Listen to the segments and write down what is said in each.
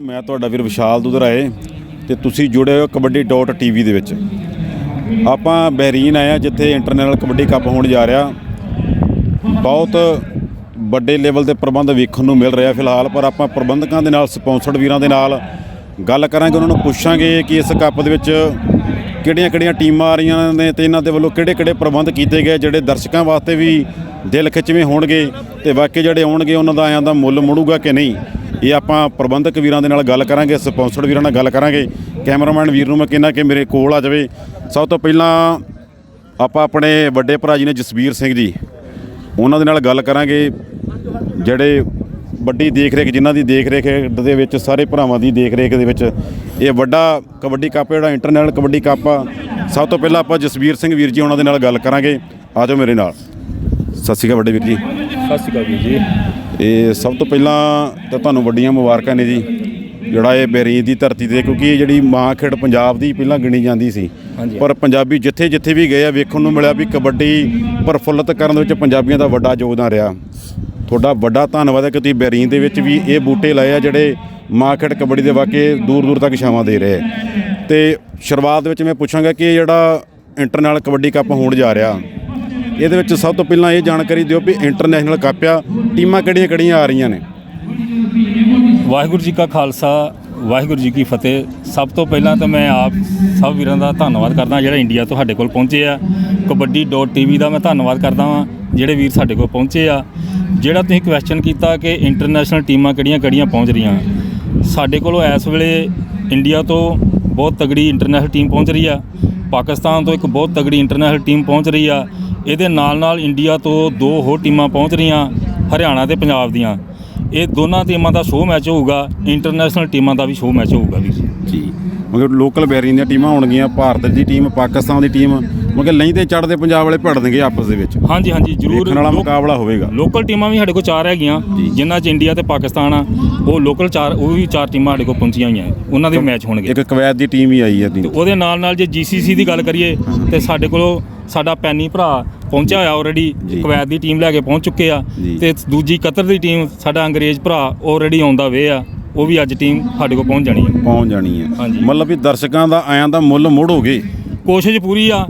ਮੈਂ ਤੁਹਾਡਾ ਵੀਰ ਵਿਸ਼ਾਲ ਦੁਧਰਾਏ ਤੇ ਤੁਸੀਂ ਜੁੜੇ ਹੋ ਕਬੱਡੀ.ਟੀਵੀ ਦੇ ਵਿੱਚ। ਆਪਾਂ ਬਹਿਰੀਨ ਆਏ ਆ ਜਿੱਥੇ ਇੰਟਰਨੈਸ਼ਨਲ ਕਬੱਡੀ ਕੱਪ ਹੋਣ ਜਾ ਰਿਹਾ। ਬਹੁਤ ਵੱਡੇ ਲੈਵਲ ਤੇ ਪ੍ਰਬੰਧ ਵੇਖਣ ਨੂੰ ਮਿਲ ਰਿਹਾ ਫਿਲਹਾਲ, ਪਰ ਆਪਾਂ ਪ੍ਰਬੰਧਕਾਂ ਦੇ ਨਾਲ, ਸਪਾਂਸਰਡ ਵੀਰਾਂ ਦੇ ਨਾਲ ਗੱਲ ਕਰਾਂਗੇ, ਉਹਨਾਂ ਨੂੰ ਪੁੱਛਾਂਗੇ ਕਿ ਇਸ ਕੱਪ ਦੇ ਵਿੱਚ ਕਿਹੜੀਆਂ-ਕਿਹੜੀਆਂ ਟੀਮਾਂ ਆ ਰਹੀਆਂ ਨੇ ਤੇ ਇਹਨਾਂ ਦੇ ਵੱਲੋਂ ਕਿਹੜੇ-ਕਿਹੜੇ ਪ੍ਰਬੰਧ ਕੀਤੇ ਗਏ, ਜਿਹੜੇ ਦਰਸ਼ਕਾਂ ਵਾਸਤੇ ਵੀ ਦਿਲ ਖਿੱਚਵੇਂ ਹੋਣਗੇ ਤੇ ਬਾਕੀ ਜਿਹੜੇ ਆਉਣਗੇ, ਉਹਨਾਂ ਦਾ ਆਇਆਂ ਦਾ ਮੁੱਲ ਮੁੜੂਗਾ ਕਿ ਨਹੀਂ। ਇਹ ਆਪਾਂ ਪ੍ਰਬੰਧਕ ਵੀਰਾਂ ਦੇ ਨਾਲ ਗੱਲ ਕਰਾਂਗੇ, ਸਪਾਂਸਰਡ ਵੀਰਾਂ ਨਾਲ ਗੱਲ ਕਰਾਂਗੇ। ਕੈਮਰਾਮੈਨ ਵੀਰ ਨੂੰ ਮੈਂ ਕਹਿੰਦਾ ਕਿ ਮੇਰੇ ਕੋਲ ਆ ਜਾਵੇ। ਸਭ ਤੋਂ ਪਹਿਲਾਂ ਆਪਾਂ ਆਪਣੇ ਵੱਡੇ ਭਰਾ ਜੀ ਨੇ ਜਸਵੀਰ ਸਿੰਘ ਜੀ, ਉਹਨਾਂ ਦੇ ਨਾਲ ਗੱਲ ਕਰਾਂਗੇ। ਜਿਹੜੇ ਵੱਡੀ ਦੇਖ ਰੇਖ ਜਿਨ੍ਹਾਂ ਦੀ ਦੇਖ ਰੇਖ ਦੇ ਵਿੱਚ, ਸਾਰੇ ਭਰਾਵਾਂ ਦੀ ਦੇਖ ਰੇਖ ਦੇ ਵਿੱਚ, ਇਹ ਵੱਡਾ ਕਬੱਡੀ ਕੱਪ ਜਿਹੜਾ ਇੰਟਰਨੈਸ਼ਨਲ ਕਬੱਡੀ ਕੱਪ ਆ। ਸਭ ਤੋਂ ਪਹਿਲਾਂ ਆਪਾਂ ਜਸਵੀਰ ਸਿੰਘ ਵੀਰ ਜੀ, ਉਹਨਾਂ ਦੇ ਨਾਲ ਗੱਲ ਕਰਾਂਗੇ। ਆ ਜਾਓ ਮੇਰੇ ਨਾਲ। ਸਤਿ ਸ਼੍ਰੀ ਅਕਾਲ ਵੱਡੇ ਵੀਰ ਜੀ। ਸਤਿ ਸ਼੍ਰੀ ਅਕਾਲ ਵੀਰ ਜੀ ਇਹ ਸਭ ਤੋਂ ਪਹਿਲਾਂ ਤਾਂ ਤੁਹਾਨੂੰ ਵੱਡੀਆਂ ਮੁਬਾਰਕਾਂ ਨੇ ਜੀ ਜਿਹੜਾ ਇਹ ਬੇਰੀਨ ਦੀ ਧਰਤੀ ਤੇ ਕਿਉਂਕਿ ਇਹ ਜਿਹੜੀ ਮਾਂ ਖੇਡ ਪੰਜਾਬ ਦੀ ਪਹਿਲਾਂ ਗਿਣੀ ਜਾਂਦੀ ਸੀ। ਪਰ ਪੰਜਾਬੀ ਜਿੱਥੇ ਜਿੱਥੇ ਵੀ ਗਏ ਆ ਵੇਖਣ ਨੂੰ ਮਿਲਿਆ ਵੀ ਕਬੱਡੀ ਪ੍ਰਫੁੱਲਤ ਕਰਨ ਦੇ ਵਿੱਚ ਪੰਜਾਬੀਆਂ ਦਾ ਵੱਡਾ ਯੋਗਦਾਨ ਰਿਹਾ ਤੁਹਾਡਾ ਵੱਡਾ ਧੰਨਵਾਦ ਹੈ ਕਿ ਤੁਸੀਂ ਬੇਰੀਨ ਦੇ ਵਿੱਚ ਵੀ ਇਹ ਬੂਟੇ ਲਾਏ ਆ ਜਿਹੜੇ ਮਾਂ ਖੇਡ ਕਬੱਡੀ ਦੇ ਵਾਕੇ ਦੂਰ ਦੂਰ ਤੱਕ ਛਾਵਾਂ ਦੇ ਰਹੇ। ਤੇ ਸ਼ੁਰੂਆਤ ਵਿੱਚ ਮੈਂ ਪੁੱਛਾਂਗਾ ਕਿ ਇਹ ਜਿਹੜਾ ਇੰਟਰਨੈਸ਼ਨਲ ਕਬੱਡੀ ਕੱਪ ਹੋਣ ਜਾ ਰਿਹਾ ਇਹਦੇ ਵਿੱਚ ਸਭ ਤੋਂ ਪਹਿਲਾਂ ਇਹ ਜਾਣਕਾਰੀ ਦਿਓ ਵੀ ਇੰਟਰਨੈਸ਼ਨਲ ਕੱਪ ਆ ਟੀਮਾਂ ਕਿਹੜੀਆਂ ਕਿਹੜੀਆਂ ਆ ਰਹੀਆਂ ਨੇ। ਵਾਹਿਗੁਰੂ ਜੀ ਕਾ ਖਾਲਸਾ, ਵਾਹਿਗੁਰੂ ਜੀ ਕੀ ਫਤਿਹ। ਸਭ ਤੋਂ ਪਹਿਲਾਂ ਤਾਂ ਮੈਂ ਆਪ ਸਭ ਵੀਰਾਂ ਦਾ ਧੰਨਵਾਦ ਕਰਦਾ ਜਿਹੜਾ ਇੰਡੀਆ ਤੋਂ ਸਾਡੇ ਕੋਲ ਪਹੁੰਚੇ ਆ। ਕਬੱਡੀ.ਟੀਵੀ ਦਾ ਮੈਂ ਧੰਨਵਾਦ ਕਰਦਾ ਹਾਂ ਜਿਹੜੇ ਵੀਰ ਸਾਡੇ ਕੋਲ ਪਹੁੰਚੇ ਆ। ਜਿਹੜਾ ਤੁਸੀਂ ਕੁਐਸਚਨ ਕੀਤਾ ਕਿ ਇੰਟਰਨੈਸ਼ਨਲ ਟੀਮਾਂ ਕਿਹੜੀਆਂ-ਕਿਹੜੀਆਂ ਪਹੁੰਚ ਰਹੀਆਂ। ਸਾਡੇ ਕੋਲੋਂ ਇਸ ਵੇਲੇ ਇੰਡੀਆ ਤੋਂ ਬਹੁਤ ਤਗੜੀ ਇੰਟਰਨੈਸ਼ਨਲ ਟੀਮ ਪਹੁੰਚ ਰਹੀ ਆ। ਪਾਕਿਸਤਾਨ ਤੋਂ ਇੱਕ ਬਹੁਤ ਤਗੜੀ ਇੰਟਰਨੈਸ਼ਨਲ ਟੀਮ ਪਹੁੰਚ ਰਹੀ ਆ। ਇਹਦੇ ਨਾਲ ਨਾਲ ਇੰਡੀਆ ਤੋਂ ਦੋ ਹੋਰ ਟੀਮਾਂ ਪਹੁੰਚ ਰਹੀਆਂ ਹਰਿਆਣਾ ਤੇ ਪੰਜਾਬ ਦੀਆਂ। ਇਹ ਦੋਨਾਂ ਟੀਮਾਂ ਦਾ ਸ਼ੋਅ ਮੈਚ ਹੋਊਗਾ ਇੰਟਰਨੈਸ਼ਨਲ ਟੀਮਾਂ ਦਾ ਵੀ ਸ਼ੋਅ ਮੈਚ ਹੋਊਗਾ ਵੀਰ ਜੀ। ਮਗਰ ਲੋਕਲ ਬੈਰੀਨ ਦੀਆਂ ਟੀਮਾਂ ਹੋਣਗੀਆਂ ਭਾਰਤ ਦੀ ਟੀਮ ਪਾਕਿਸਤਾਨ ਦੀ ਟੀਮ ਮਗਰ ਤੇ ਚੜਦੇ ਪੰਜਾਬ ਵਾਲੇ ਭਿੜਨਗੇ ਆਪਸ ਦੇ ਵਿੱਚ। ਹਾਂਜੀ ਹਾਂਜੀ ਜ਼ਰੂਰ। ਦੇਖਣ ਵਾਲਾ ਮੁਕਾਬਲਾ ਹੋਵੇਗਾ। ਲੋਕਲ ਟੀਮਾਂ ਵੀ ਸਾਡੇ ਕੋਲ ਚਾਰ ਹੈਗੀਆਂ ਜਿਨ੍ਹਾਂ 'ਚ ਇੰਡੀਆ ਤੇ ਪਾਕਿਸਤਾਨ ਆ। ਉਹ ਲੋਕਲ ਚਾਰ ਉਹ ਵੀ ਚਾਰ ਟੀਮਾਂ ਸਾਡੇ ਕੋਲ ਪਹੁੰਚੀਆਂ ਹੋਈਆਂ ਉਹਨਾਂ ਦੇ ਮੈਚ ਹੋਣਗੇ। ਇੱਕ ਕਵੈਤ ਦੀ ਟੀਮ ਹੀ ਆਈ ਹੈ ਉਹਦੇ ਨਾਲ ਨਾਲ ਜੇ ਜੀਸੀਸੀ ਦੀ ਗੱਲ ਕਰੀਏ ਤੇ ਸਾਡੇ ਕੋਲੋਂ ਸਾਡਾ ਪੈਨੀ ਭਰਾ ਪਹੁੰਚਿਆ ਹੋਇਆ ਆਲਰੇਡੀ। ਕੁਵੈਤ ਦੀ ਟੀਮ ਲੈ ਕੇ ਪਹੁੰਚ ਚੁੱਕੇ ਆ। ਤੇ ਦੂਜੀ ਕਤਰ ਦੀ ਟੀਮ ਸਾਡਾ ਅੰਗਰੇਜ਼ ਭਰਾ ਆਲਰੇਡੀ ਆਉਂਦਾ ਵੇ ਆ। ਉਹ ਵੀ ਅੱਜ ਟੀਮ ਸਾਡੇ ਕੋਲ ਪਹੁੰਚ ਜਾਣੀ ਹੈ ਪਹੁੰਚ ਜਾਣੀ ਹੈ। ਮਤਲਬ ਵੀ ਦਰਸ਼ਕਾਂ ਦਾ ਆਇਆਂ ਦਾ ਮੁੱਲ ਮੋੜੋਗੇ ਕੋਸ਼ਿਸ਼ ਪੂਰੀ ਆ।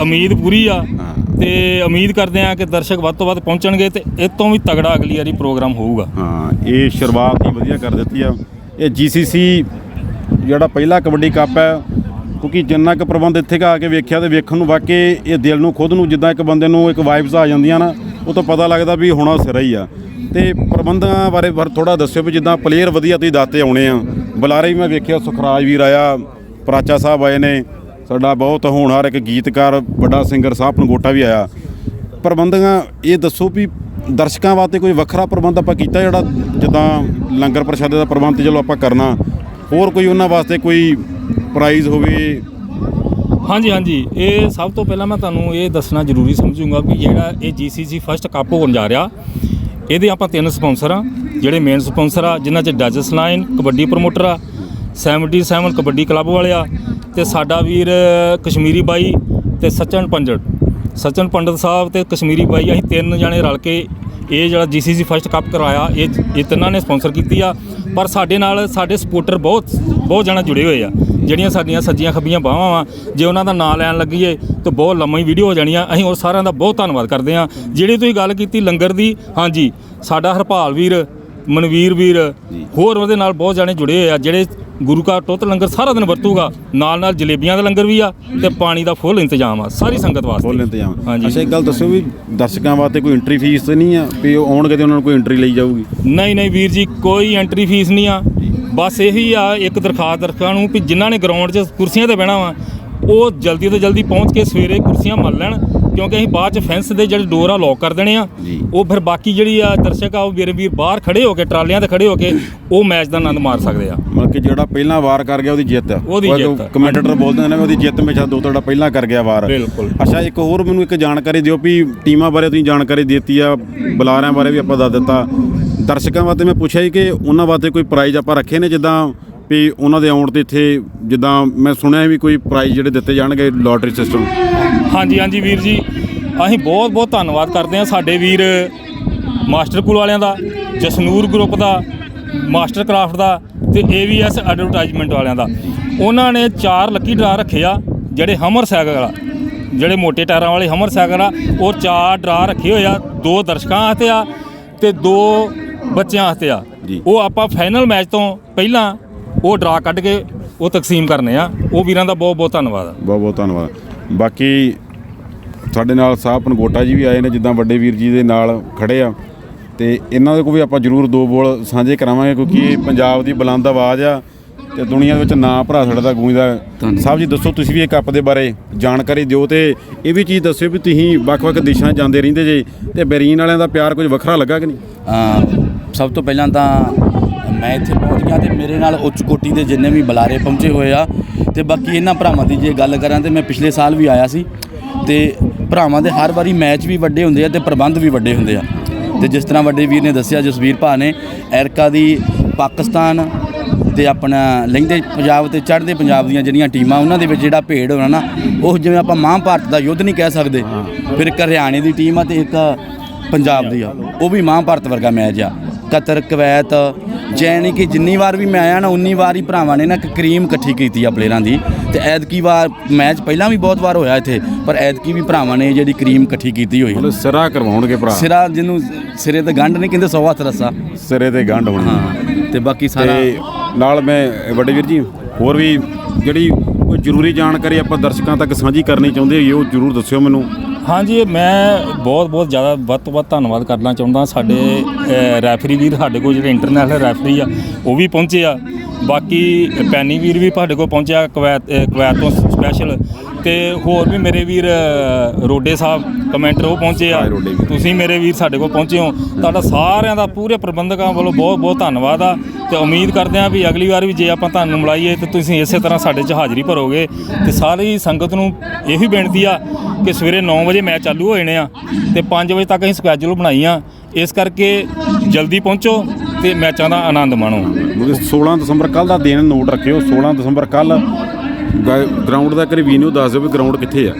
ਉਮੀਦ ਪੂਰੀ ਆ। ਹਾਂ। ਤੇ ਉਮੀਦ ਕਰਦੇ ਆ ਕਿ ਦਰਸ਼ਕ ਵੱਧ ਤੋਂ ਵੱਧ ਪਹੁੰਚਣਗੇ ਤੇ ਇਹ ਤੋਂ ਵੀ ਤਗੜਾ ਅਗਲੀ ਵਾਰੀ ਪ੍ਰੋਗਰਾਮ ਹੋਊਗਾ। ਹਾਂ ਇਹ ਸ਼ੁਰੂਆਤ ਹੀ ਵਧੀਆ ਕਰ ਦਿੱਤੀ ਆ। ਇਹ ਜੀਸੀਸੀ ਜਿਹੜਾ ਪਹਿਲਾ ਕਬੱਡੀ ਕੱਪ ਹੈ ਕਿਉਂਕਿ ਜਿੰਨਾ ਕੁ ਪ੍ਰਬੰਧ ਇੱਥੇ ਆ ਕੇ ਵੇਖਿਆ ਤੇ ਵੇਖਣ ਨੂੰ ਵਾਕਈ ਇਹ ਦਿਲ ਨੂੰ, ਖੁਦ ਨੂੰ ਜਿੱਦਾਂ ਇੱਕ ਬੰਦੇ ਨੂੰ ਇੱਕ ਵਾਈਬਸ ਆ ਜਾਂਦੀਆਂ ਨਾ, ਉਹ ਤੋਂ ਪਤਾ ਲੱਗਦਾ ਵੀ ਹੋਣਾ ਸਿਰਾ ਹੀ ਆ। ਤੇ ਪ੍ਰਬੰਧਾਂ ਬਾਰੇ ਥੋੜਾ ਦੱਸਿਓ ਵੀ ਜਿੱਦਾਂ ਪਲੇਅਰ ਵਧੀਆ ਤੁਸੀਂ ਦਾਤੇ ਆਉਣੇ ਆ। ਬੁਲਾਰੇ ਵੀ ਮੈਂ ਵੇਖਿਆ, ਸੁਖਰਾਜ ਵੀਰ ਆਇਆ, ਪ੍ਰਾਚਾ ਸਾਹਿਬ ਆਏ ਨੇ, ਸਾਡਾ ਬਹੁਤ ਹੋਣਹਾਰ ਇੱਕ ਗੀਤਕਾਰ, ਵੱਡਾ ਸਿੰਗਰ ਸਾਹਿਬ ਪੰਗੋਟਾ ਵੀ ਆਇਆ। ਪ੍ਰਬੰਧਕਾਂ ਇਹ ਦੱਸੋ ਵੀ ਦਰਸ਼ਕਾਂ ਵਾਸਤੇ ਕੋਈ ਵੱਖਰਾ ਪ੍ਰਬੰਧ ਆਪਾਂ ਕੀਤਾ ਜਿਹੜਾ ਜਿੱਦਾਂ ਲੰਗਰ ਪ੍ਰਸ਼ਾਦੇ ਦਾ ਪ੍ਰਬੰਧ ਚਲੋ ਆਪਾਂ ਕਰਨਾ। ਹੋਰ ਕੋਈ ਉਹਨਾਂ ਵਾਸਤੇ ਕੋਈ ਪ੍ਰਾਈਜ਼ ਹੋਵੇ। ਹਾਂਜੀ ਹਾਂਜੀ। ਇਹ ਸਭ ਤੋਂ ਪਹਿਲਾਂ ਮੈਂ ਤੁਹਾਨੂੰ ਇਹ ਦੱਸਣਾ ਜ਼ਰੂਰੀ ਸਮਝੂੰਗਾ ਵੀ ਜਿਹੜਾ ਇਹ ਜੀਸੀਸੀ ਫਸਟ ਕੱਪ ਹੋਣ ਜਾ ਰਿਹਾ, ਇਹਦੇ ਆਪਾਂ ਤਿੰਨ ਸਪਾਂਸਰ ਆ ਜਿਹੜੇ ਮੇਨ ਸਪਾਂਸਰ ਆ, ਜਿਨ੍ਹਾਂ 'ਚ ਡਜਸ ਲਾਈਨ ਕਬੱਡੀ ਪ੍ਰਮੋਟਰ ਆ 77 ਕਬੱਡੀ ਕਲੱਬ ਵਾਲੇ ਆ, ਤੇ ਸਾਡਾ ਵੀਰ ਕਸ਼ਮੀਰੀ ਬਾਈ ਤੇ ਸਚਨ ਪੰਡਤ ਸਚਨ ਪੰਡਤ ਸਾਹਿਬ ਤੇ ਕਸ਼ਮੀਰੀ ਬਾਈ, ਅਸੀਂ ਤਿੰਨ ਜਣੇ ਰਲ ਕੇ ਇਹ ਜਿਹੜਾ ਜੀਸੀਸੀ ਫਸਟ ਕੱਪ ਕਰਵਾਇਆ ਇਹ ਇਹ ਤਿੰਨਾਂ ਨੇ ਸਪਾਂਸਰ ਕੀਤੀ ਆ। ਪਰ ਸਾਡੇ ਨਾਲ ਸਾਡੇ ਸਪੋਰਟਰ ਬਹੁਤ ਬਹੁਤ ਜਣਾ ਜੁੜੇ ਹੋਏ ਆ ਜਿਹੜੀਆਂ ਸਾਡੀਆਂ ਸੱਜੀਆਂ ਖੱਬੀਆਂ ਬਾਹਾਂ ਵਾ। ਜੇ ਉਹਨਾਂ ਦਾ ਨਾਂ ਲੈਣ ਲੱਗੀਏ ਤਾਂ ਬਹੁਤ ਲੰਮੀ ਵੀਡੀਓ ਹੋ ਜਾਣੀ ਆ ਅਸੀਂ ਉਹ ਸਾਰਿਆਂ ਦਾ ਬਹੁਤ ਧੰਨਵਾਦ ਕਰਦੇ ਆ ਜਿਹੜੀ ਤੁਸੀਂ ਗੱਲ ਕੀਤੀ ਲੰਗਰ ਦੀ ਹਾਂਜੀ ਸਾਡਾ ਹਰਪਾਲ ਵੀਰ ਮਨਵੀਰ ਵੀਰ ਹੋਰ ਉਹਦੇ ਨਾਲ ਬਹੁਤ ਜਾਣੇ ਜੁੜੇ ਹੋਏ ਆ ਜਿਹੜੇ ਗੁਰੂ ਕਾ ਟੁੱਤ ਲੰਗਰ ਸਾਰਾ ਦਿਨ ਵਰਤੂਗਾ। ਨਾਲ ਨਾਲ ਜਲੇਬੀਆਂ ਦਾ ਲੰਗਰ ਵੀ ਆ ਤੇ ਪਾਣੀ ਦਾ ਫੁੱਲ ਇੰਤਜ਼ਾਮ ਆ ਸਾਰੀ ਸੰਗਤ ਵਾਸਤੇ। ਫੁੱਲ ਇੰਤਜ਼ਾਮ। ਹਾਂਜੀ। ਅੱਛਾ ਇੱਕ ਗੱਲ ਦੱਸੋ ਵੀ ਦਰਸ਼ਕਾਂ ਵਾਸਤੇ ਕੋਈ ਐਂਟਰੀ ਫੀਸ ਤੇ ਨਹੀਂ ਆ? ਵੀ ਉਹ ਆਉਣਗੇ ਤੇ ਉਹਨਾਂ ਨੂੰ ਕੋਈ ਐਂਟਰੀ ਲਈ ਜਾਊਗੀ? ਨਹੀਂ ਨਹੀਂ ਵੀਰ ਜੀ ਕੋਈ ਐਂਟਰੀ ਫੀਸ ਨਹੀਂ ਆ। ਬਸ ਇਹੀ ਆ ਇੱਕ ਦਰਖਾਸਤ ਦਰਖਾਂ ਨੂੰ ਵੀ ਜਿਨ੍ਹਾਂ ਨੇ ਗਰਾਊਂਡ 'ਚ ਕੁਰਸੀਆਂ ਤੇ ਬਹਿਣਾ ਵਾ ਉਹ ਜਲਦੀ ਤੋਂ ਜਲਦੀ ਪਹੁੰਚ ਕੇ ਸਵੇਰੇ ਕੁਰਸੀਆਂ ਮੱਲ ਲੈਣ। ਕਿਉਂਕਿ ਅਸੀਂ ਬਾਅਦ 'ਚ ਫੈਂਸ ਦੇ ਜਿਹੜੇ ਡੋਰ ਆ ਲੌਕ ਕਰ ਦੇਣੇ ਆ ਜੀ। ਉਹ ਫਿਰ ਬਾਕੀ ਜਿਹੜੀ ਆ ਦਰਸ਼ਕ ਆ ਉਹ ਵੀਰ ਵੀਰ ਬਾਹਰ ਖੜੇ ਹੋ ਕੇ ਟਰਾਲੀਆਂ ਤੇ ਖੜੇ ਹੋ ਕੇ ਉਹ ਮੈਚ ਦਾ ਆਨੰਦ ਮਾਰ ਸਕਦੇ ਆ ਮਤਲਬ ਕਿ ਜਿਹੜਾ ਪਹਿਲਾਂ ਵਾਰ ਕਰ ਗਿਆ ਉਹਦੀ ਜਿੱਤ ਆ। ਉਹਦੀ ਉਹ ਜਿੱਤ ਆ। ਕਮੈਂਟੇਟਰ ਬੋਲਦੇ ਨੇ ਵੀ ਉਹਦੀ ਜਿੱਤ ਮੇਸ਼ਾ ਦੋ ਤੁਹਾਡਾ ਪਹਿਲਾਂ ਕਰ ਗਿਆ ਵਾਰ ਬਿਲਕੁਲ। ਅੱਛਾ ਇੱਕ ਹੋਰ ਮੈਨੂੰ ਇੱਕ ਜਾਣਕਾਰੀ ਦਿਓ ਵੀ ਟੀਮਾਂ ਬਾਰੇ ਤੁਸੀਂ ਜਾਣਕਾਰੀ ਦਿੱਤੀ ਆ ਬੁਲਾਰਿਆਂ ਬਾਰੇ ਵੀ ਆਪਾਂ ਦੱਸ ਦਿੱਤਾ ਦਰਸ਼ਕਾਂ ਵਾਸਤੇ ਮੈਂ ਪੁੱਛਿਆ ਸੀ ਕਿ ਉਹਨਾਂ ਵਾਸਤੇ ਕੋਈ ਪ੍ਰਾਈਜ਼ ਆਪਾਂ ਰੱਖੇ ਨੇ ਜਿੱਦਾਂ ਵੀ ਉਹਨਾਂ ਦੇ ਆਉਣ ਤੇ ਇੱਥੇ ਜਿੱਦਾਂ ਮੈਂ ਸੁਣਿਆ ਵੀ ਕੋਈ ਪ੍ਰਾਈਜ਼ ਜਿਹੜੇ ਦਿੱਤੇ ਜਾਣਗੇ ਲੋਟਰੀ ਸਿਸਟਮ ਹਾਂਜੀ ਹਾਂਜੀ ਵੀਰ ਜੀ ਅਸੀਂ ਬਹੁਤ ਬਹੁਤ ਧੰਨਵਾਦ ਕਰਦੇ ਹਾਂ ਸਾਡੇ ਵੀਰ ਮਾਸਟਰ ਕੂਲ ਵਾਲਿਆਂ ਦਾ ਜਸਨੂਰ ਗਰੁੱਪ ਦਾ ਮਾਸਟਰ ਕਰਾਫਟ ਦਾ ਤੇ AVS ਐਡਵਰਟਾਈਜ਼ਮੈਂਟ ਵਾਲਿਆਂ ਦਾ। ਉਹਨਾਂ ਨੇ ਚਾਰ ਲੱਕੀ ਡਰਾ ਰੱਖੇ ਆ ਜਿਹੜੇ ਹਮਰ ਸਾਈਕਲ ਆ ਜਿਹੜੇ ਮੋਟੇ ਟਾਇਰਾਂ ਵਾਲੇ ਹਮਰ ਸਾਈਕਲ ਆ ਉਹ ਚਾਰ ਡਰਾ ਰੱਖੇ ਹੋਏ ਆ ਦੋ ਦਰਸ਼ਕਾਂ ਵਾਸਤੇ ਆ ਤੇ ਦੋ ਬੱਚਿਆਂ ਵਾਸਤੇ ਆ। ਉਹ ਆਪਾਂ ਫਾਈਨਲ ਮੈਚ ਤੋਂ ਪਹਿਲਾਂ ਉਹ ਡਰਾ ਕੱਢ ਕੇ ਉਹ ਤਕਸੀਮ ਕਰਨੇ ਆ। ਉਹ ਵੀਰਾਂ ਦਾ ਬਹੁਤ ਬਹੁਤ ਧੰਨਵਾਦ। ਬਹੁਤ ਬਹੁਤ ਧੰਨਵਾਦ। ਬਾਕੀ ਸਾਡੇ ਨਾਲ ਸਾਹ ਪਨਗੋਟਾ ਜੀ ਵੀ ਆਏ ਨੇ ਜਿੱਦਾਂ ਵੱਡੇ ਵੀਰ ਜੀ ਦੇ ਨਾਲ ਖੜੇ ਆ। ਤੇ ਇਹਨਾਂ ਦੇ ਕੋਲ ਵੀ ਆਪਾਂ ਜ਼ਰੂਰ ਦੋ ਬੋਲ ਸਾਂਝੇ ਕਰਾਵਾਂਗੇ ਕਿਉਂਕਿ ਇਹ ਪੰਜਾਬ ਦੀ ਬੁਲੰਦ ਆਵਾਜ਼ ਆ ਤੇ ਦੁਨੀਆ ਦੇ ਵਿੱਚ ਨਾਂ ਭਰਾ ਸਾਡਾ ਦਾ ਗੂੰਜਦਾ। ਸਾਹਿਬ ਜੀ ਦੱਸੋ ਤੁਸੀਂ ਵੀ ਇਹ ਕੱਪ ਦੇ ਬਾਰੇ ਜਾਣਕਾਰੀ ਦਿਓ ਤੇ ਇਹ ਵੀ ਚੀਜ਼ ਦੱਸਿਓ ਵੀ ਤੁਸੀਂ ਵੱਖ-ਵੱਖ ਦੇਸ਼ਾਂ 'ਚ ਜਾਂਦੇ ਰਹਿੰਦੇ ਜੇ ਤੇ ਬੈਰੀਨ ਵਾਲਿਆਂ ਦਾ ਪਿਆਰ ਕੁਝ ਵੱਖਰਾ ਲੱਗਾ ਕਿ ਨਹੀਂ? ਸਭ ਤੋਂ ਪਹਿਲਾਂ ਤਾਂ ਮੈਂ ਇੱਥੇ ਪਹੁੰਚ ਗਿਆ ਤੇ ਮੇਰੇ ਨਾਲ ਉੱਚ ਕੋਟੀ ਦੇ ਜਿੰਨੇ ਵੀ ਬੁਲਾਰੇ ਪਹੁੰਚੇ ਹੋਏ ਆ ਤੇ ਬਾਕੀ ਇਹਨਾਂ ਭਰਾਵਾਂ ਦੀ ਜੇ ਗੱਲ ਕਰਾਂ ਤੇ ਮੈਂ ਪਿਛਲੇ ਸਾਲ ਵੀ ਆਇਆ ਸੀ ਤੇ ਭਰਾਵਾਂ ਦੇ ਹਰ ਵਾਰੀ ਮੈਚ ਵੀ ਵੱਡੇ ਹੁੰਦੇ ਆ ਤੇ ਪ੍ਰਬੰਧ ਵੀ ਵੱਡੇ ਹੁੰਦੇ ਆ। ਤੇ ਜਿਸ ਤਰ੍ਹਾਂ ਵੱਡੇ ਵੀਰ ਨੇ ਦੱਸਿਆ ਜਸਵੀਰ ਭਾ ਨੇ ਐਰਕਾ ਦੀ ਪਾਕਿਸਤਾਨ ਤੇ ਆਪਣਾ ਲਹਿੰਦੇ ਪੰਜਾਬ ਤੇ ਚੜ੍ਹਦੇ ਪੰਜਾਬ ਦੀਆਂ ਜਿਹੜੀਆਂ ਟੀਮਾਂ ਉਹਨਾਂ ਦੇ ਵਿੱਚ ਜਿਹੜਾ ਭੇੜ ਹੋਣਾ ਨਾ ਉਹ ਜਿਵੇਂ ਆਪਾਂ ਮਹਾਂਭਾਰਤ ਦਾ ਯੁੱਧ ਨਹੀਂ ਕਹਿ ਸਕਦੇ ਫਿਰ ਇੱਕ ਹਰਿਆਣੇ ਦੀ ਟੀਮ ਆ ਤੇ ਇੱਕ ਪੰਜਾਬ ਦੀ ਆ। ਉਹ ਵੀ ਮਹਾਂਭਾਰਤ ਵਰਗਾ ਮੈਚ ਆ। ਕਤਰ ਕੁਵੈਤ ਜੈਨੀ ਕਿ ਜਿੰਨੀ ਵਾਰ ਵੀ ਮੈਂ ਆਇਆ ਨਾ ਉਨੀ ਵਾਰ ਹੀ ਭਰਾਵਾਂ ਨੇ ਨਾ ਇੱਕ ਕਰੀਮ ਇਕੱਠੀ ਕੀਤੀ ਆ ਪਲੇਅਰਾਂ ਦੀ। ਤੇ ਐਤਕੀ ਵਾਰ ਮੈਚ ਪਹਿਲਾਂ ਵੀ ਬਹੁਤ ਵਾਰ ਹੋਇਆ ਇੱਥੇ ਪਰ ਐਤਕੀ ਵੀ ਭਰਾਵਾਂ ਨੇ ਜਿਹੜੀ ਕਰੀਮ ਇਕੱਠੀ ਕੀਤੀ ਹੋਈ। ਮਤਲਬ ਸਿਰਾ ਕਰਵਾਉਣਗੇ ਭਰਾ। ਸਿਰਾ ਜਿਹਨੂੰ ਸਿਰੇ ਤੇ ਗੰਢ ਨਹੀਂ ਕਹਿੰਦੇ ਸੌ ਹੱਥ ਰੱਸਾ। ਸਿਰੇ ਤੇ ਗੰਢ ਹੋਣੀ। ਹਾਂ ਤੇ ਬਾਕੀ ਸਾਰਾ ਤੇ ਨਾਲ ਮੈਂ ਵੱਡੇ ਵੀਰ ਜੀ ਹੋਰ ਵੀ ਜਿਹੜੀ ਕੋਈ ਜ਼ਰੂਰੀ ਜਾਣਕਾਰੀ ਆਪਾਂ ਦਰਸ਼ਕਾਂ ਤੱਕ ਸਾਂਝੀ ਕਰਨੀ ਚਾਹੁੰਦੇ ਹੋ ਉਹ ਜ਼ਰੂਰ ਦੱਸਿਓ ਮੈਨੂੰ। ਹਾਂਜੀ ਮੈਂ ਬਹੁਤ ਬਹੁਤ ਜ਼ਿਆਦਾ ਵੱਧ ਤੋਂ ਵੱਧ ਧੰਨਵਾਦ ਕਰਨਾ ਚਾਹੁੰਦਾ ਸਾਡੇ ਰੈਫਰੀ ਵੀਰ ਸਾਡੇ ਕੋਲ ਜਿਹੜੇ ਇੰਟਰਨੈਸ਼ਨਲ ਰੈਫਰੀ ਆ ਉਹ ਵੀ ਪਹੁੰਚੇ ਆ। ਬਾਕੀ ਪੈਨੀ ਵੀਰ ਵੀ ਸਾਡੇ ਕੋਲ ਪਹੁੰਚਿਆ ਕੁਵੈਤ ਅ, ਕੁਵੈਤ ਤੋਂ ਸਪੈਸ਼ਲ ਤੇ ਹੋਰ ਵੀ ਮੇਰੇ ਵੀਰ ਅ, ਰੋਡੇ ਸਾਹਿਬ ਕਮੈਂਟਰ ਉਹ ਪਹੁੰਚੇ ਆ। ਹਾਏ ਰੋਡੇ ਵੀਰ। ਤੁਸੀਂ ਮੇਰੇ ਵੀਰ ਸਾਡੇ ਕੋਲ ਪਹੁੰਚੇ ਹੋ। ਤੁਹਾਡਾ ਸਾਰਿਆਂ ਦਾ ਪੂਰੇ ਪ੍ਰਬੰਧਕਾਂ ਵੱਲੋਂ ਬਹੁਤ ਬਹੁਤ ਧੰਨਵਾਦ ਆ। ਤੇ ਉਮੀਦ ਕਰਦੇ ਆ ਵੀ ਅਗਲੀ ਵਾਰ ਵੀ ਜੇ ਆਪਾਂ ਤੁਹਾਨੂੰ ਮਿਲਾਈਏ ਤੇ ਤੁਸੀਂ ਇਸੇ ਤਰ੍ਹਾਂ ਸਾਡੇ 'ਚ ਹਾਜ਼ਰੀ ਭਰੋਗੇ। ਤੇ ਸਾਰੀ ਸੰਗਤ ਨੂੰ ਇਹੀ ਬੇਨਤੀ ਆ ਕਿ ਸਵੇਰੇ 9 ਵਜੇ ਮੈਚ ਚਾਲੂ ਹੋ ਜਾਣੇ ਆ ਤੇ 5 ਵਜੇ ਤੱਕ ਅਸੀਂ ਸਕੈਜੂਲ ਬਣਾਈ ਆ ਇਸ ਕਰਕੇ ਜਲਦੀ ਪਹੁੰਚੋ ਤੇ ਮੈਚਾਂ ਦਾ ਆਨੰਦ ਮਾਣੋ। ਕਿਉਂਕਿ 16 ਦਸੰਬਰ ਕੱਲ ਦਾ ਦਿਨ ਨੋਟ ਰੱਖਿਓ 16 ਦਸੰਬਰ ਕੱਲ ਗਰਾਊਂਡ ਦਾ ਕਰੀ ਵੀਨੂ ਦੱਸ ਦਿਓ ਵੀ ਗਰਾਊਂਡ ਕਿੱਥੇ ਆ?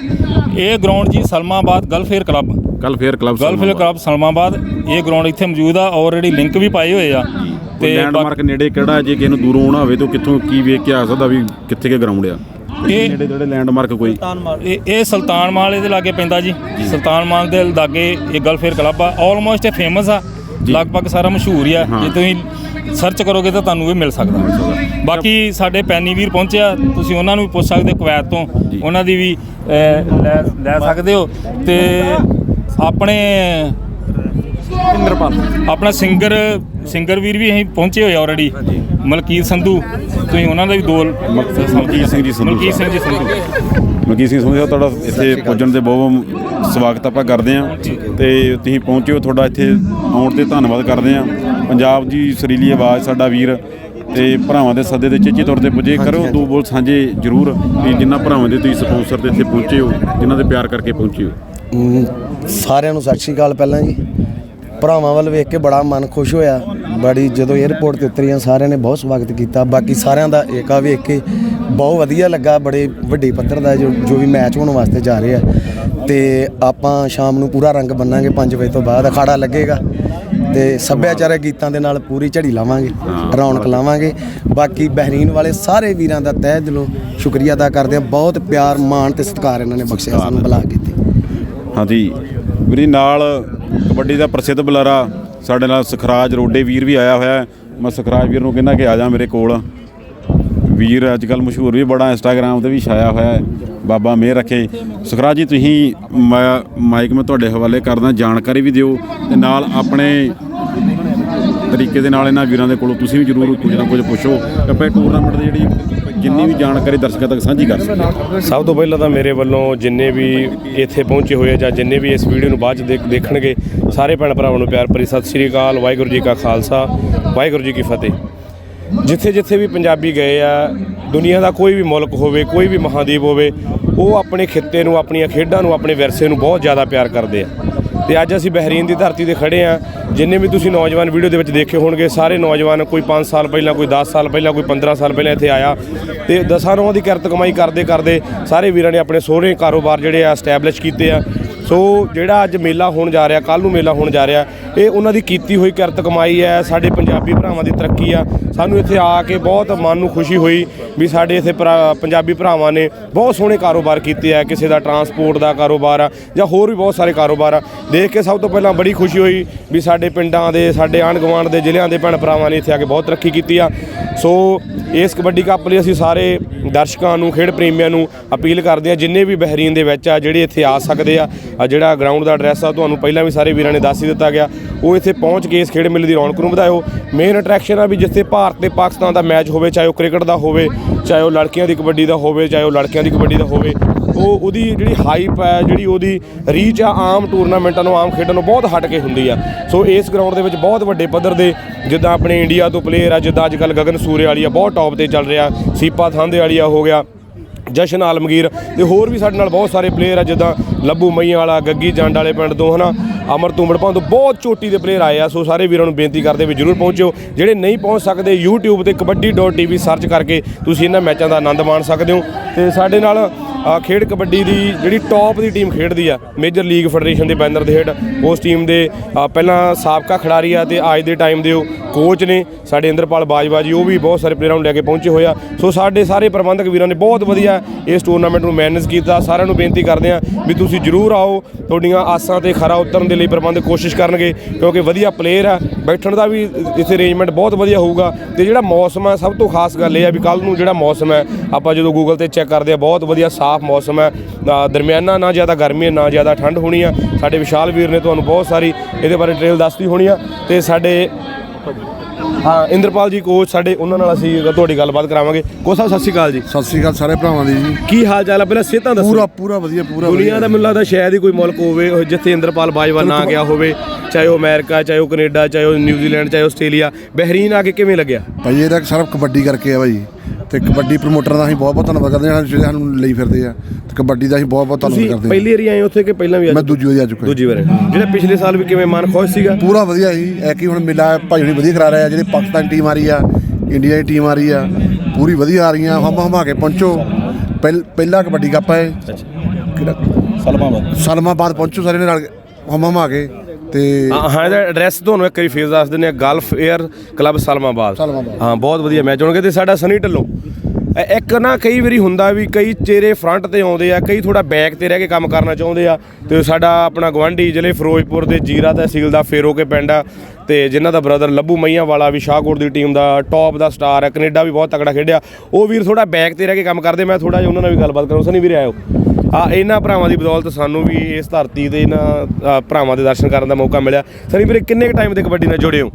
ਇਹ ਗਰਾਊਂਡ ਜੀ ਸਲਮਾਬਾਦ ਗਲਫੇਅਰ ਕਲੱਬ। ਕੱਲ ਫੇਰ ਕਲੱਬ ਗਲਫੇਅਰ ਕਲੱਬ ਸਲਮਾਬਾਦ ਇਹ ਗਰਾਊਂਡ ਇੱਥੇ ਮੌਜੂਦ ਆ ਆਲਰੇਡੀ ਲਿੰਕ ਵੀ ਪਾਏ ਹੋਏ ਆ। ਤੇ ਲੈਂਡਮਾਰਕ ਨੇੜੇ ਕਿਹੜਾ ਜੇ ਕਿਸੇ ਨੂੰ ਦੂਰੋਂ ਆਉਣਾ ਹੋਵੇ ਤਾਂ ਕਿੱਥੋਂ ਕੀ ਵੇਖ ਕੇ ਆ ਸਕਦਾ ਵੀ ਕਿੱਥੇ ਕੇ ਗਰਾਊਂਡ ਆ? ਇਹ ਨੇੜੇ ਜਿਹੜੇ ਲੈਂਡਮਾਰਕ ਕੋਈ? ਇਹ ਇਹ ਸੁਲਤਾਨ ਮਾਲ ਇਹਦੇ ਲਾਗੇ ਪੈਂਦਾ ਜੀ। ਸੁਲਤਾਨ ਮਾਲ ਦੇ ਲਾਗੇ ਇਹ ਗਲਫੇਅਰ ਕਲੱਬ ਆ। ਆਲਮੋਸਟ ਇਹ ਫੇਮਸ ਆ। ਲਗਭਗ ਸਾਰਾ ਮਸ਼ਹੂਰ ਹੀ ਆ। ਜੇ ਤੁਸੀਂ ਸਰਚ ਕਰੋਗੇ ਤਾਂ ਤੁਹਾਨੂੰ ਇਹ ਮਿਲ ਸਕਦਾ। ਬਾਕੀ ਸਾਡੇ ਪੈਨੀ ਵੀਰ ਪਹੁੰਚਿਆ ਤੁਸੀਂ ਉਹਨਾਂ ਨੂੰ ਵੀ ਪੁੱਛ ਸਕਦੇ ਹੋ ਕੁਵੈਤ ਤੋਂ। ਉਹਨਾਂ ਦੀ ਵੀ ਅਹ, ਲੈ ਲੈ ਸਕਦੇ ਹੋ। ਤੇ ਆਪਣੇ ਇੰਦਰਪਾਲ। ਆਪਣਾ ਸਿੰਗਰ ਸਿੰਗਰ ਵੀਰ ਵੀ ਅਸੀਂ ਪਹੁੰਚੇ ਹੋਏ ਆਲਰੇਡੀ ਮਲਕੀਤ ਸੰਧੂ ਤੁਸੀਂ ਉਹਨਾਂ ਦਾ ਵੀ ਦੋ ਮਲਕੀਤ ਸਿੰਘ ਜੀ ਸੰਧੂ। ਮਲਕੀਤ ਸਿੰਘ ਜੀ ਸੰਧੂ। ਮਲਕੀਤ ਸਿੰਘ ਸਮਝਿਆ ਤੁਹਾਡਾ ਇੱਥੇ ਪੁੱਜਣ ਦੇ ਬਹੁਤ ਬਹੁਤ ਸਵਾਗਤ ਆਪਾਂ ਕਰਦੇ ਹਾਂ। ਤੇ ਤੁਸੀਂ ਪਹੁੰਚਿਓ ਤੁਹਾਡਾ ਇੱਥੇ ਆਉਣ ਤੇ ਧੰਨਵਾਦ ਕਰਦੇ ਹਾਂ। ਪੰਜਾਬ ਦੀ ਸਰੀਲੀ ਆਵਾਜ਼ ਸਾਡਾ ਵੀਰ ਤੇ ਭਰਾਵਾਂ ਦੇ ਸੱਦੇ ਦੇ ਚੇਚੇ ਤੌਰ ਤੇ ਪੁੱਜੇ ਕਰੋ ਦੋ ਬੋਲ ਸਾਂਝੇ ਜ਼ਰੂਰ ਵੀ ਜਿਨ੍ਹਾਂ ਭਰਾਵਾਂ ਦੇ ਤੁਸੀਂ ਸਪਾਂਸਰ ਤੇ ਇੱਥੇ ਪਹੁੰਚੇ ਹੋ ਜਿਨ੍ਹਾਂ ਦੇ ਪਿਆਰ ਕਰਕੇ ਪਹੁੰਚੇ ਹੋ। ਸਾਰਿਆਂ ਨੂੰ ਸਤਿ ਸ਼੍ਰੀ ਅਕਾਲ ਪਹਿਲਾਂ ਜੀ। ਭਰਾਵਾਂ ਵੱਲ ਵੇਖ ਕੇ ਬੜਾ ਮਨ ਖੁਸ਼ ਹੋਇਆ। ਬੜੀ ਜਦੋਂ 에ਅਰਪੋਰਟ ਤੇ ਉਤਰੀਆਂ ਸਾਰਿਆਂ ਨੇ ਬਹੁਤ ਸਵਾਗਤ ਕੀਤਾ। ਬਾਕੀ ਸਾਰਿਆਂ ਦਾ ਏਕਾ ਵੇਖ ਕੇ ਬਹੁਤ ਵਧੀਆ ਲੱਗਾ। ਬੜੇ ਵੱਡੇ ਪੱਧਰ ਦਾ ਜੋ ਜੋ ਵੀ ਮੈਚ ਹੋਣ ਵਾਸਤੇ ਜਾ ਰਹੇ ਤੇ ਆਪਾਂ ਸ਼ਾਮ ਨੂੰ ਪੂਰਾ ਰੰਗ ਬੰਨਾਂਗੇ 5 ਵਜੇ ਤੋਂ ਬਾਅਦ। ਅਖਾੜਾ ਲੱਗੇਗਾ। ਤੇ ਸੱਭਿਆਚਾਰਕ ਗੀਤਾਂ ਦੇ ਨਾਲ ਪੂਰੀ ਝੜੀ ਲਾਵਾਂਗੇ ਰੌਣਕ ਲਾਵਾਂਗੇ। ਬਾਕੀ ਬਹਿਰੀਨ ਵਾਲੇ ਸਾਰੇ ਵੀਰਾਂ ਦਾ ਤਹਿ ਦਿਲੋਂ ਸ਼ੁਕਰੀਆ ਅਦਾ ਕਰਦੇ ਆ ਬਹੁਤ ਪਿਆਰ ਮਾਣ ਤੇ ਸਤਿਕਾਰ ਇਹਨਾਂ ਨੇ ਬਖਸ਼ਿਆ ਸਾਨੂੰ ਬੁਲਾ ਕੇ ਤੇ ਹਾਂਜੀ ਵੀਰੀ ਨਾਲ ਕਬੱਡੀ ਦਾ ਪ੍ਰਸਿੱਧ ਬੁਲਾਰਾ ਸਾਡੇ ਨਾਲ ਸਖਰਾਜ ਰੋਡੇ ਵੀਰ ਵੀ ਆਇਆ ਹੋਇਆ ਹੈ। ਮੈਂ ਸਖਰਾਜ ਵੀਰ ਨੂੰ ਕਹਿੰਦਾ ਕਿ ਆ ਜਾ ਮੇਰੇ ਕੋਲ। ਵੀਰ ਅੱਜ ਕੱਲ ਮਸ਼ਹੂਰ ਵੀ ਬੜਾ ਇੰਸਟਾਗ੍ਰam ਤੇ ਵੀ ਛਾਇਆ ਹੋਇਆ ਹੈ। ਬਾਬਾ ਮਿਹਰ ਰੱਖੇ। ਸੁਖਰਾਜ ਜੀ, ਤੁਸੀਂ ਮਾ- ਮਾਈਕ ਮੈਂ ਤੁਹਾਡੇ ਹਵਾਲੇ ਕਰਦਾ, ਜਾਣਕਾਰੀ ਵੀ ਦਿਓ ਤੇ ਨਾਲ ਆਪਣੇ ਤਰੀਕੇ ਦੇ ਨਾਲ ਇਹਨਾਂ ਵੀਰਾਂ ਦੇ ਕੋਲੋਂ ਤੁਸੀਂ ਵੀ ਜ਼ਰੂਰ ਕੁਝ ਨਾ ਕੁਝ ਪੁੱਛੋ। ਕਿ ਆਪਾਂ ਟੂਰਨਾਮੈਂਟ ਦੀ ਜਿਹੜੀ ਜਿੰਨੀ ਵੀ ਜਾਣਕਾਰੀ ਦਰਸ਼ਕਾਂ ਤੱਕ ਸਾਂਝੀ ਕਰ ਸਕੀਏ ਸਭ ਤੋਂ ਪਹਿਲਾਂ ਤਾਂ ਮੇਰੇ ਵੱਲੋਂ ਜਿੰਨੇ ਵੀ ਇੱਥੇ ਪਹੁੰਚੇ ਹੋਏ ਜਾਂ ਜਿੰਨੇ ਵੀ ਇਸ ਵੀਡੀਓ ਨੂੰ ਬਾਅਦ ਚ ਦੇਖ- ਦੇਖਣਗੇ, ਸਾਰੇ ਭੈਣ ਭਰਾਵਾਂ ਨੂੰ ਪਿਆਰ ਭਰੀ ਸਤਿ ਸ੍ਰੀ ਅਕਾਲ, ਵਾਹਿਗੁਰੂ ਜੀ ਕਾ ਖਾਲਸਾ, ਵਾਹਿਗੁਰੂ ਜੀ ਕੀ ਫਤਿਹ। ਜਿੱਥੇ ਜਿੱਥੇ ਵੀ ਪੰਜਾਬੀ ਗਏ ਆ, ਦੁਨੀਆ ਦਾ ਕੋਈ ਵੀ ਮੁਲਕ ਹੋਵੇ, ਕੋਈ ਵੀ ਮਹਾਦੀਪ ਹੋਵੇ, ਉਹ ਆਪਣੇ ਖਿੱਤੇ ਨੂੰ, ਆਪਣੀਆਂ ਖੇਡਾਂ ਨੂੰ, ਆਪਣੇ ਵਿਰਸੇ ਨੂੰ ਬਹੁਤ ਜ਼ਿਆਦਾ ਪਿਆਰ ਕਰਦੇ ਆ। ਤੇ ਅੱਜ ਅਸੀਂ ਬਹਿਰੀਨ ਦੀ ਧਰਤੀ ਤੇ ਖੜੇ ਆ। ਜਿੰਨੇ ਵੀ ਤੁਸੀਂ ਨੌਜਵਾਨ ਵੀਡੀਓ ਦੇ ਵਿੱਚ ਦੇਖੇ ਹੋਣਗੇ, ਸਾਰੇ ਨੌਜਵਾਨ ਕੋਈ 5 ਸਾਲ ਪਹਿਲਾਂ, ਕੋਈ 10 ਸਾਲ ਪਹਿਲਾਂ, ਕੋਈ 15 ਸਾਲ ਪਹਿਲਾਂ ਇੱਥੇ ਆਇਆ। ਤੇ ਦਸਾਂ ਨੌਂ ਦੀ ਕਿਰਤ ਕਮਾਈ ਕਰਦੇ ਕਰਦੇ ਸਾਰੇ ਵੀਰਾਂ ਨੇ ਆਪਣੇ ਸਹੁਰੇ ਕਾਰੋਬਾਰ ਜਿਹੜੇ ਆ ਸਟੈਬਲਿਸ਼ ਕੀਤੇ ਆ। ਸੋ ਜਿਹੜਾ ਅੱਜ ਮੇਲਾ ਹੋਣ ਜਾ ਰਿਹਾ ਕੱਲ ਨੂੰ ਮੇਲਾ ਹੋਣ ਜਾ ਰਿਹਾ, ਇਹ ਉਹਨਾਂ ਦੀ ਕੀਤੀ ਹੋਈ ਕਿਰਤ ਕਮਾਈ ਹੈ, ਸਾਡੇ ਪੰਜਾਬੀ ਭਰਾਵਾਂ ਦੀ ਤਰੱਕੀ ਆ। ਸਾਨੂੰ ਇੱਥੇ ਆ ਕੇ ਬਹੁਤ ਮਨ ਨੂੰ ਖੁਸ਼ੀ ਹੋਈ ਵੀ ਸਾਡੇ ਇੱਥੇ ਭਰਾ- ਪੰਜਾਬੀ ਭਰਾਵਾਂ ਨੇ ਬਹੁਤ ਸੋਹਣੇ ਕਾਰੋਬਾਰ ਕੀਤੇ ਆ, ਕਿਸੇ ਦਾ ਟਰਾਂਸਪੋਰਟ ਦਾ ਕਾਰੋਬਾਰ ਆ, ਜਾਂ ਹੋਰ ਵੀ ਬਹੁਤ ਸਾਰੇ ਕਾਰੋਬਾਰ ਆ। ਦੇਖ ਕੇ ਸਭ ਤੋਂ ਪਹਿਲਾਂ ਬੜੀ ਖੁਸ਼ੀ ਹੋਈ ਵੀ ਸਾਡੇ ਪਿੰਡਾਂ ਦੇ, ਸਾਡੇ ਆਂਢ ਗੁਆਂਢ ਦੇ ਜ਼ਿਲ੍ਹਿਆਂ ਦੇ ਭੈਣ ਭਰਾਵਾਂ ਨੇ ਇੱਥੇ ਆ ਕੇ ਬਹੁਤ ਤਰੱਕੀ ਕੀਤੀ ਆ। ਸੋ ਇਸ ਕਬੱਡੀ ਕੱਪ ਲਈ ਅਸੀਂ ਸਾਰੇ ਦਰਸ਼ਕਾਂ ਨੂੰ, ਖੇਡ ਪ੍ਰੇਮੀਆਂ ਨੂੰ ਅਪੀਲ ਕਰਦੇ ਆ, ਜਿੰਨੇ ਵੀ ਬਹਿਰੀਨ ਦੇ ਵਿੱਚ ਆ, ਜਿਹੜੇ ਇੱਥੇ ਆ ਸਕਦੇ ਆ ਆ ਜਿਹੜਾ ਗਰਾਊਂਡ ਦਾ ਐਡਰੈਸ ਆ, ਤੁਹਾਨੂੰ ਪਹਿਲਾਂ ਵੀ ਸਾਰੇ ਵੀਰਾਂ ਨੇ ਦੱਸ ਹੀ ਦਿੱਤਾ ਗਿਆ, ਉਹ ਇੱਥੇ ਪਹੁੰਚ ਕੇ ਇਸ ਖੇਡ ਮੇਲੇ ਦੀ ਰੌਣਕ ਨੂੰ ਵਧਾਇਓ। ਮੇਨ ਅਟਰੈਕਸ਼ਨ ਆ ਵੀ ਜਿੱਥੇ ਭਾਰਤ ਤੇ ਪਾਕਿਸਤਾਨ ਦਾ ਮੈਚ ਹੋਵੇ, ਚਾਹੇ ਉਹ ਕ੍ਰਿਕਟ ਦਾ ਹੋਵੇ, ਚਾਹੇ ਉਹ ਲੜਕੀਆਂ ਦੀ ਕਬੱਡੀ ਦਾ ਹੋਵੇ, ਚਾਹੇ ਉਹ ਲੜਕਿਆਂ ਦੀ ਕਬੱਡੀ ਦਾ ਹੋਵੇ ਉਹ ਉਹਦੀ ਜਿਹੜੀ ਹਾਈਪ ਹੈ, ਜਿਹੜੀ ਉਹਦੀ ਰੀਚ ਆ ਆਮ ਟੂਰਨਾਮੈਂਟਾਂ ਨੂੰ, ਆਮ ਖੇਡਾਂ ਨੂੰ ਬਹੁਤ ਹਟ ਕੇ ਹੁੰਦੀ ਆ। ਸੋ ਇਸ ਗਰਾਊਂਡ ਦੇ ਵਿੱਚ ਬਹੁਤ ਵੱਡੇ ਪੱਧਰ ਦੇ ਜਿੱਦਾਂ ਆਪਣੇ ਇੰਡੀਆ ਤੋਂ ਪਲੇਅਰ ਆ, ਜਿੱਦਾਂ ਅੱਜ ਕੱਲ੍ਹ ਗਗਨ ਸੂਰੇ ਵਾਲੀ ਆ, ਬਹੁਤ ਟੌਪ ਤੇ ਚੱਲ ਰਿਹਾ। ਸੀਪਾ ਥਾਂਦੇ ਵਾਲੀ ਆ, ਹੋ ਗਿਆ। ਜਸ਼ਨ ਆਲਮਗੀਰ ਤੇ ਹੋਰ ਵੀ ਸਾਡੇ ਨਾਲ ਬਹੁਤ ਸਾਰੇ ਪਲੇਅਰ ਆ, ਜਿੱਦਾਂ ਲੱਭੂ ਮਈਆਂ ਵਾਲਾ, ਗੱਗੀ ਜੰਡ ਵਾਲੇ ਪਿੰਡ ਤੋਂ, ਹਨਾ? ਅਮਰ ਤੁੰਬੜ ਤੋਂ ਬਹੁਤ ਚੋਟੀ ਦੇ ਪਲੇਅਰ ਆਏ ਆ, ਸੋ ਸਾਰੇ ਵੀਰਾਂ ਨੂੰ ਬੇਨਤੀ ਕਰਦੇ ਵੀ ਜਰੂਰ ਪਹੁੰਚਿਓ। ਜਿਹੜੇ ਨਹੀਂ ਪਹੁੰਚ ਸਕਦੇ YouTube ਤੇ ਕਬੱਡੀ.tv ਸਰਚ ਕਰਕੇ ਤੁਸੀਂ ਇਹਨਾਂ ਮੈਚਾਂ ਦਾ ਆਨੰਦ ਮਾਣ ਸਕਦੇ ਹੋ। ਤੇ ਸਾਡੇ ਨਾਲ ਖੇਡ ਕਬੱਡੀ ਦੀ ਜਿਹੜੀ ਟੌਪ ਦੀ ਟੀਮ ਖੇਡਦੀ ਆ ਮੇਜਰ ਲੀਗ ਫੈਡਰੇਸ਼ਨ ਦੇ ਬੈਨਰ ਦੇ ਹੇਠ ਉਸ ਟੀਮ ਦੇ ਪਹਿਲਾਂ ਸਾਬਕਾ ਖਿਡਾਰੀ ਆ ਤੇ ਅੱਜ ਦੇ ਟਾਈਮ ਦੇ ਉਹ ਕੋਚ ਨੇ ਸਾਡੇ ਇੰਦਰਪਾਲ ਬਾਜਵਾ ਜੀ, ਉਹ ਵੀ ਬਹੁਤ ਸਾਰੇ ਪਲੇਅਰਾਂ ਨੂੰ ਲੈ ਕੇ ਪਹੁੰਚੇ ਹੋਏ ਆ। ਸੋ ਸਾਡੇ ਸਾਰੇ ਪ੍ਰਬੰਧਕ ਵੀਰਾਂ ਨੇ ਬਹੁਤ ਵਧੀਆ ਇਸ ਟੂਰਨਾਮੈਂਟ ਨੂੰ ਮੈਨੇਜ ਕੀਤਾ। ਸਾਰਿਆਂ ਨੂੰ ਬੇਨਤੀ ਕਰਦੇ ਆ ਵੀ ਤੁਸੀਂ ਜਰੂਰ ਆਓ, ਤੁਹਾਡੀਆਂ ਆਸਾਂ ਤੇ ਖਰਾ ਉਤਰਨ ਦੇ ਲਈ ਪ੍ਰਬੰਧ ਕੋਸ਼ਿਸ਼ ਕਰਨਗੇ, ਕਿਉਂਕਿ ਵਧੀਆ ਪਲੇਅਰ ਆ, ਬੈਠਣ ਦਾ ਵੀ ਇੱਥੇ ਅਰੇਂਜਮੈਂਟ ਬਹੁਤ ਵਧੀਆ ਹੋਊਗਾ। ਤੇ ਜਿਹੜਾ ਮੌਸਮ ਹੈ ਸਭ ਤੋਂ ਖਾਸ ਗੱਲ ਇਹ ਆ ਵੀ ਕੱਲ ਨੂੰ ਜਿਹੜਾ ਮੌਸਮ ਹੈ ਆਪਾਂ ਜਦੋਂ ਗੂਗਲ ਤੇ ਚੈੱਕ ਕਰਦੇ ਆ, ਬਹੁਤ ਵਧੀਆ ਸਾਫ਼ ਮੌਸਮ ਹੈ ਦਰਮਿਆਨਾ ਨਾ ਜ਼ਿਆਦਾ ਗਰਮੀ ਹੈ ਨਾ ਜ਼ਿਆਦਾ ਠੰਡ ਹੋਣੀ ਆ। ਸਾਡੇ ਵਿਸ਼ਾਲ ਵੀਰ ਨੇ ਤੁਹਾਨੂੰ ਬਹੁਤ ਸਾਰੀ ਇਹਦੇ ਬਾਰੇ ਡਿਟੇਲ ਦੱਸਦੀ ਹੋਣੀ ਆ। ਤੇ ਸਾਡੇ ਹਾਂ ਇੰਦਰਪਾਲ ਜੀ ਕੋਚ ਸਾਡੇ ਉਹਨਾਂ ਨਾਲ ਅਸੀਂ ਤੁਹਾਡੀ ਗੱਲਬਾਤ ਕਰਾਵਾਂਗੇ। ਕੋਚ ਸਾਹਿਬ ਸਤਿ ਸ਼੍ਰੀ ਅਕਾਲ ਜੀ। ਸਤਿ ਸ੍ਰੀ ਅਕਾਲ ਸਾਰੇ ਭਰਾਵਾਂ ਦੀ ਜੀ। ਕੀ ਹਾਲ ਚਾਲ ਹੈ ਪਹਿਲਾਂ ਸਿਹਤਾਂ ਦੱਸੋ। ਪੂਰਾ ਪੂਰਾ ਵਧੀਆ ਪੂਰਾ ਦੁਨੀਆ। ਦਾ ਮੈਨੂੰ ਲੱਗਦਾ ਸ਼ਾਇਦ ਹੀ ਕੋਈ ਮੁਲਕ ਹੋਵੇ ਜਿੱਥੇ ਇੰਦਰਪਾਲ ਬਾਜਵਾ ਨਾ ਗਿਆ ਹੋਵੇ ਚਾਹੇ ਉਹ ਅਮਰੀਕਾ ਚਾਹੇ ਉਹ ਕੈਨੇਡਾ ਚਾਹੇ ਉਹ ਨਿਊਜ਼ੀਲੈਂਡ ਚਾਹੇ ਆਸਟ੍ਰੇਲੀਆ। ਬਹਿਰੀਨ ਆ ਕੇ ਕਿਵੇਂ ਲੱਗਿਆ? ਭਾਈ ਇਹਦਾ ਸਾਰਾ ਕਬੱਡੀ ਕਰਕੇ ਆ ਭਾਈ। ਤੇ ਕਬੱਡੀ ਪ੍ਰਮੋਟਰਾਂ ਦਾ ਅਸੀਂ ਬਹੁਤ ਬਹੁਤ ਧੰਨਵਾਦ ਕਰਦੇ ਹਾਂ ਜਿਹੜੇ ਸਾਨੂੰ ਲਈ ਫਿਰਦੇ ਆ। ਤੇ ਕਬੱਡੀ ਦਾ ਅਸੀਂ ਬਹੁਤ ਬਹੁਤ ਤੁਸੀਂ ਧੰਨਵਾਦ ਕਰਦੇ ਪਹਿਲੀ ਵਾਰੀ ਆਏ ਉੱਥੇ ਕਿ ਪਹਿਲਾਂ ਵੀ ਹਾਂ ਮੈਂ ਦੂਜੀ ਵਾਰੀ ਆ ਚੁੱਕਾ ਦੂਜੀ ਵਾਰ। ਜਿਹੜਾ ਪਿਛਲੇ ਸਾਲ ਵੀ ਕਿਵੇਂ ਮਨ ਖੁਸ਼ ਸੀਗਾ? ਪੂਰਾ ਵਧੀਆ ਸੀ। ਐ ਕੀ ਹੁਣ ਮੇਲਾ ਭਾਈ ਹੁਣੀ ਵਧੀਆ ਕਰਾ ਰਿਹਾ ਜਿਹੜੇ ਪਾਕਿਸਤਾਨ ਟੀਮ ਆ ਰਹੀ ਆ ਇੰਡੀਆ ਦੀ ਟੀਮ ਆ ਰਹੀ ਆ ਪੂਰੀ ਵਧੀਆ ਆ ਰਹੀਆਂ। ਹਮ ਹਮਾ ਕੇ ਪਹੁੰਚੋ। ਪਹਿਲ- ਕਬੱਡੀ ਕੱਪ ਹੈ ਕਿਹੜਾ? ਸਲਮਾਬਾਦ। ਸਲਮਾਬਾਦ ਪਹੁੰਚੋ ਸਾਰੇ ਨੇ ਨਾਲ। ਹਮ ਹਮਾ ਕੇ। ਤੇ ਹਾਂ ਹਾਂ ਇਹਦਾ ਐਡਰੈਸ ਤੁਹਾਨੂੰ ਇੱਕ ਵਾਰੀ ਫੇਸ ਦੱਸ ਦਿੰਦੇ ਆ Gulf air club Salmabad. Salmabad. ਹਾਂ ਬਹੁਤ ਵਧੀਆ ਮੈਚ ਹੋਣਗੇ ਤੇ ਸਾਡਾ ਸਨੀ ਢੱਲੋਂ। ਇਹ ਇੱਕ ਨਾ ਕਈ ਵਾਰੀ ਹੁੰਦਾ ਵੀ ਕਈ ਚਿਹਰੇ ਫਰੰਟ ਤੇ ਆਉਂਦੇ ਆ ਕਈ ਥੋੜਾ ਬੈਕ ਤੇ ਰਹਿ ਕੇ ਕੰਮ ਕਰਨਾ ਚਾਹੁੰਦੇ ਆ ਤੇ ਸਾਡਾ ਆਪਣਾ ਗਵਾਂਢੀ ਜ਼ਿਲ੍ਹੇ ਫਿਰੋਜ਼ਪੁਰ ਦੇ ਜੀਰਾ ਤਹਿਸੀਲ ਦਾ ਫੇਰੋ ਕੇ ਪਿੰਡ ਆ। ਤੇ ਜਿਨ੍ਹਾਂ ਦਾ ਬ੍ਰਦਰ ਲੱਭੂ ਮਈਆਂ ਵਾਲਾ ਵੀ ਸ਼ਾਹਕੋਟ ਦੀ ਟੀਮ ਦਾ ਟੌਪ ਦਾ ਸਟਾਰ ਹੈ। ਕੈਨੇਡਾ ਵੀ ਬਹੁਤ ਤਕੜਾ ਖੇਡਿਆ। ਉਹ ਵੀਰ ਥੋੜਾ ਬੈਕ ਤੇ ਰਹਿ ਕੇ ਕੰਮ ਕਰਦੇ। ਮੈਂ ਥੋੜਾ ਜਿਹਾ ਉਹਨਾਂ ਨਾਲ ਵੀ ਗੱਲਬਾਤ ਕਰਾਂ। ਸਨੀ ਵੀਰੇ ਆਇਓ ਆ ਇਹਨਾਂ ਭਰਾਵਾਂ ਦੀ ਬਦੌਲਤ ਸਾਨੂੰ ਵੀ ਇਸ ਧਰਤੀ ਤੇ ਇਹਨਾਂ ਭਰਾਵਾਂ ਦੇ ਦਰਸ਼ਨ ਕਰਨ ਦਾ ਮੌਕਾ ਮਿਲਿਆ। ਸਨੀ ਵੀਰੇ ਕਿੰਨੇ ਕੁ ਟਾਈਮ ਦੇ ਕਬੱਡੀ ਨਾਲ ਜੁੜੇ ਹੋ?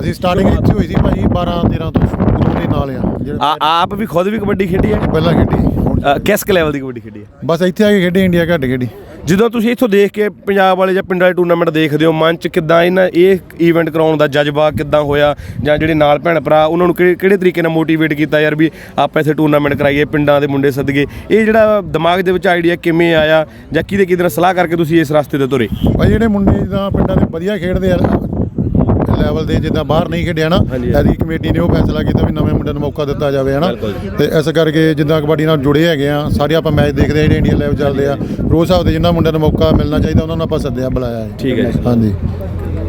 ਅਸੀਂ ਸਟਾਰਟਿੰਗ ਇੱਥੇ ਹੋਈ ਸੀ ਭਾਜੀ 12 13 ਤੋਂ ਉਦੋਂ ਦੇ ਨਾਲ ਆ। ਆਪ ਵੀ ਖੁਦ ਵੀ ਕਬੱਡੀ ਖੇਡੀ ਹੈ? ਪਹਿਲਾਂ ਖੇਡੀ ਕਿਸ ਲੈਵਲ ਦੀ ਕਬੱਡੀ ਖੇਡੀ ਹੈ? ਬਸ ਇੱਥੇ ਆ ਕੇ ਖੇਡੇ ਇੰਡੀਆ ਘੱਟ ਖੇਡੀ। ਜਦੋਂ ਤੁਸੀਂ ਇੱਥੋਂ ਦੇਖ ਕੇ ਪੰਜਾਬ ਵਾਲੇ ਜਾਂ ਪਿੰਡਾਂ ਵਾਲੇ ਟੂਰਨਾਮੈਂਟ ਦੇਖਦੇ ਹੋ, ਮਨ ਚ ਕਿੱਦਾਂ ਇਹਨਾਂ ਇਹ ਈਵੈਂਟ ਕਰਾਉਣ ਦਾ ਜਜ਼ਬਾ ਕਿੱਦਾਂ ਹੋਇਆ? ਜਾਂ ਜਿਹੜੇ ਨਾਲ ਭੈਣ ਭਰਾ, ਉਹਨਾਂ ਨੂੰ ਕਿਹੜੇ ਕਿਹੜੇ ਤਰੀਕੇ ਨਾਲ ਮੋਟੀਵੇਟ ਕੀਤਾ ਯਾਰ ਵੀ ਆਪਾਂ ਇੱਥੇ ਟੂਰਨਾਮੈਂਟ ਕਰਾਈਏ, ਪਿੰਡਾਂ ਦੇ ਮੁੰਡੇ ਸੱਦਗੇ ਇਹ ਜਿਹੜਾ ਦਿਮਾਗ ਦੇ ਵਿੱਚ ਆਈਡੀਆ ਕਿਵੇਂ ਆਇਆ? ਜਾਂ ਕਿਹਦੇ ਕਿਹਦੇ ਨਾਲ ਸਲਾਹ ਕਰਕੇ ਤੁਸੀਂ ਇਸ ਰਸਤੇ ਤੇ ਤੁਰੇ? ਭਾਈ, ਜਿਹੜੇ ਮੁੰਡੇ ਜਿੱਦਾਂ ਪਿੰਡਾਂ ਦੇ ਵਧੀਆ ਖੇਡਦੇ ਆ ਲੈਵਲ ਦੇ ਜਿੱਦਾਂ ਬਾਹਰ ਨਹੀਂ ਖੇਡਿਆ ਨਾ। ਐਦੀ ਕਮੇਟੀ ਨੇ ਉਹ ਫੈਸਲਾ ਕੀਤਾ ਵੀ ਨਵੇਂ ਮੁੰਡਿਆਂ ਨੂੰ ਮੌਕਾ ਦਿੱਤਾ ਜਾਵੇ ਹਨਾ? ਤੇ ਇਸ ਕਰਕੇ ਜਿੱਦਾਂ ਕਬੱਡੀ ਨਾਲ ਜੁੜੇ ਹੈਗੇ ਆ ਸਾਰੇ ਆਪਾਂ ਮੈਚ ਦੇਖਦੇ ਆ ਜਿਹੜੇ ਇੰਡੀਆ ਲੈਵਲ ਚੱਲਦੇ ਆ ਰੋਜ਼ ਹਿਸਾਬ ਦੇ ਜਿੰਨਾ ਮੁੰਡਿਆਂ ਨੂੰ ਮੌਕਾ ਮਿਲਣਾ ਚਾਹੀਦਾ ਉਹਨਾਂ ਨੂੰ ਆਪਾਂ ਸੱਦਿਆ ਬੁਲਾਇਆ ਹੈ। ਠੀਕ ਹੈ। ਹਾਂਜੀ।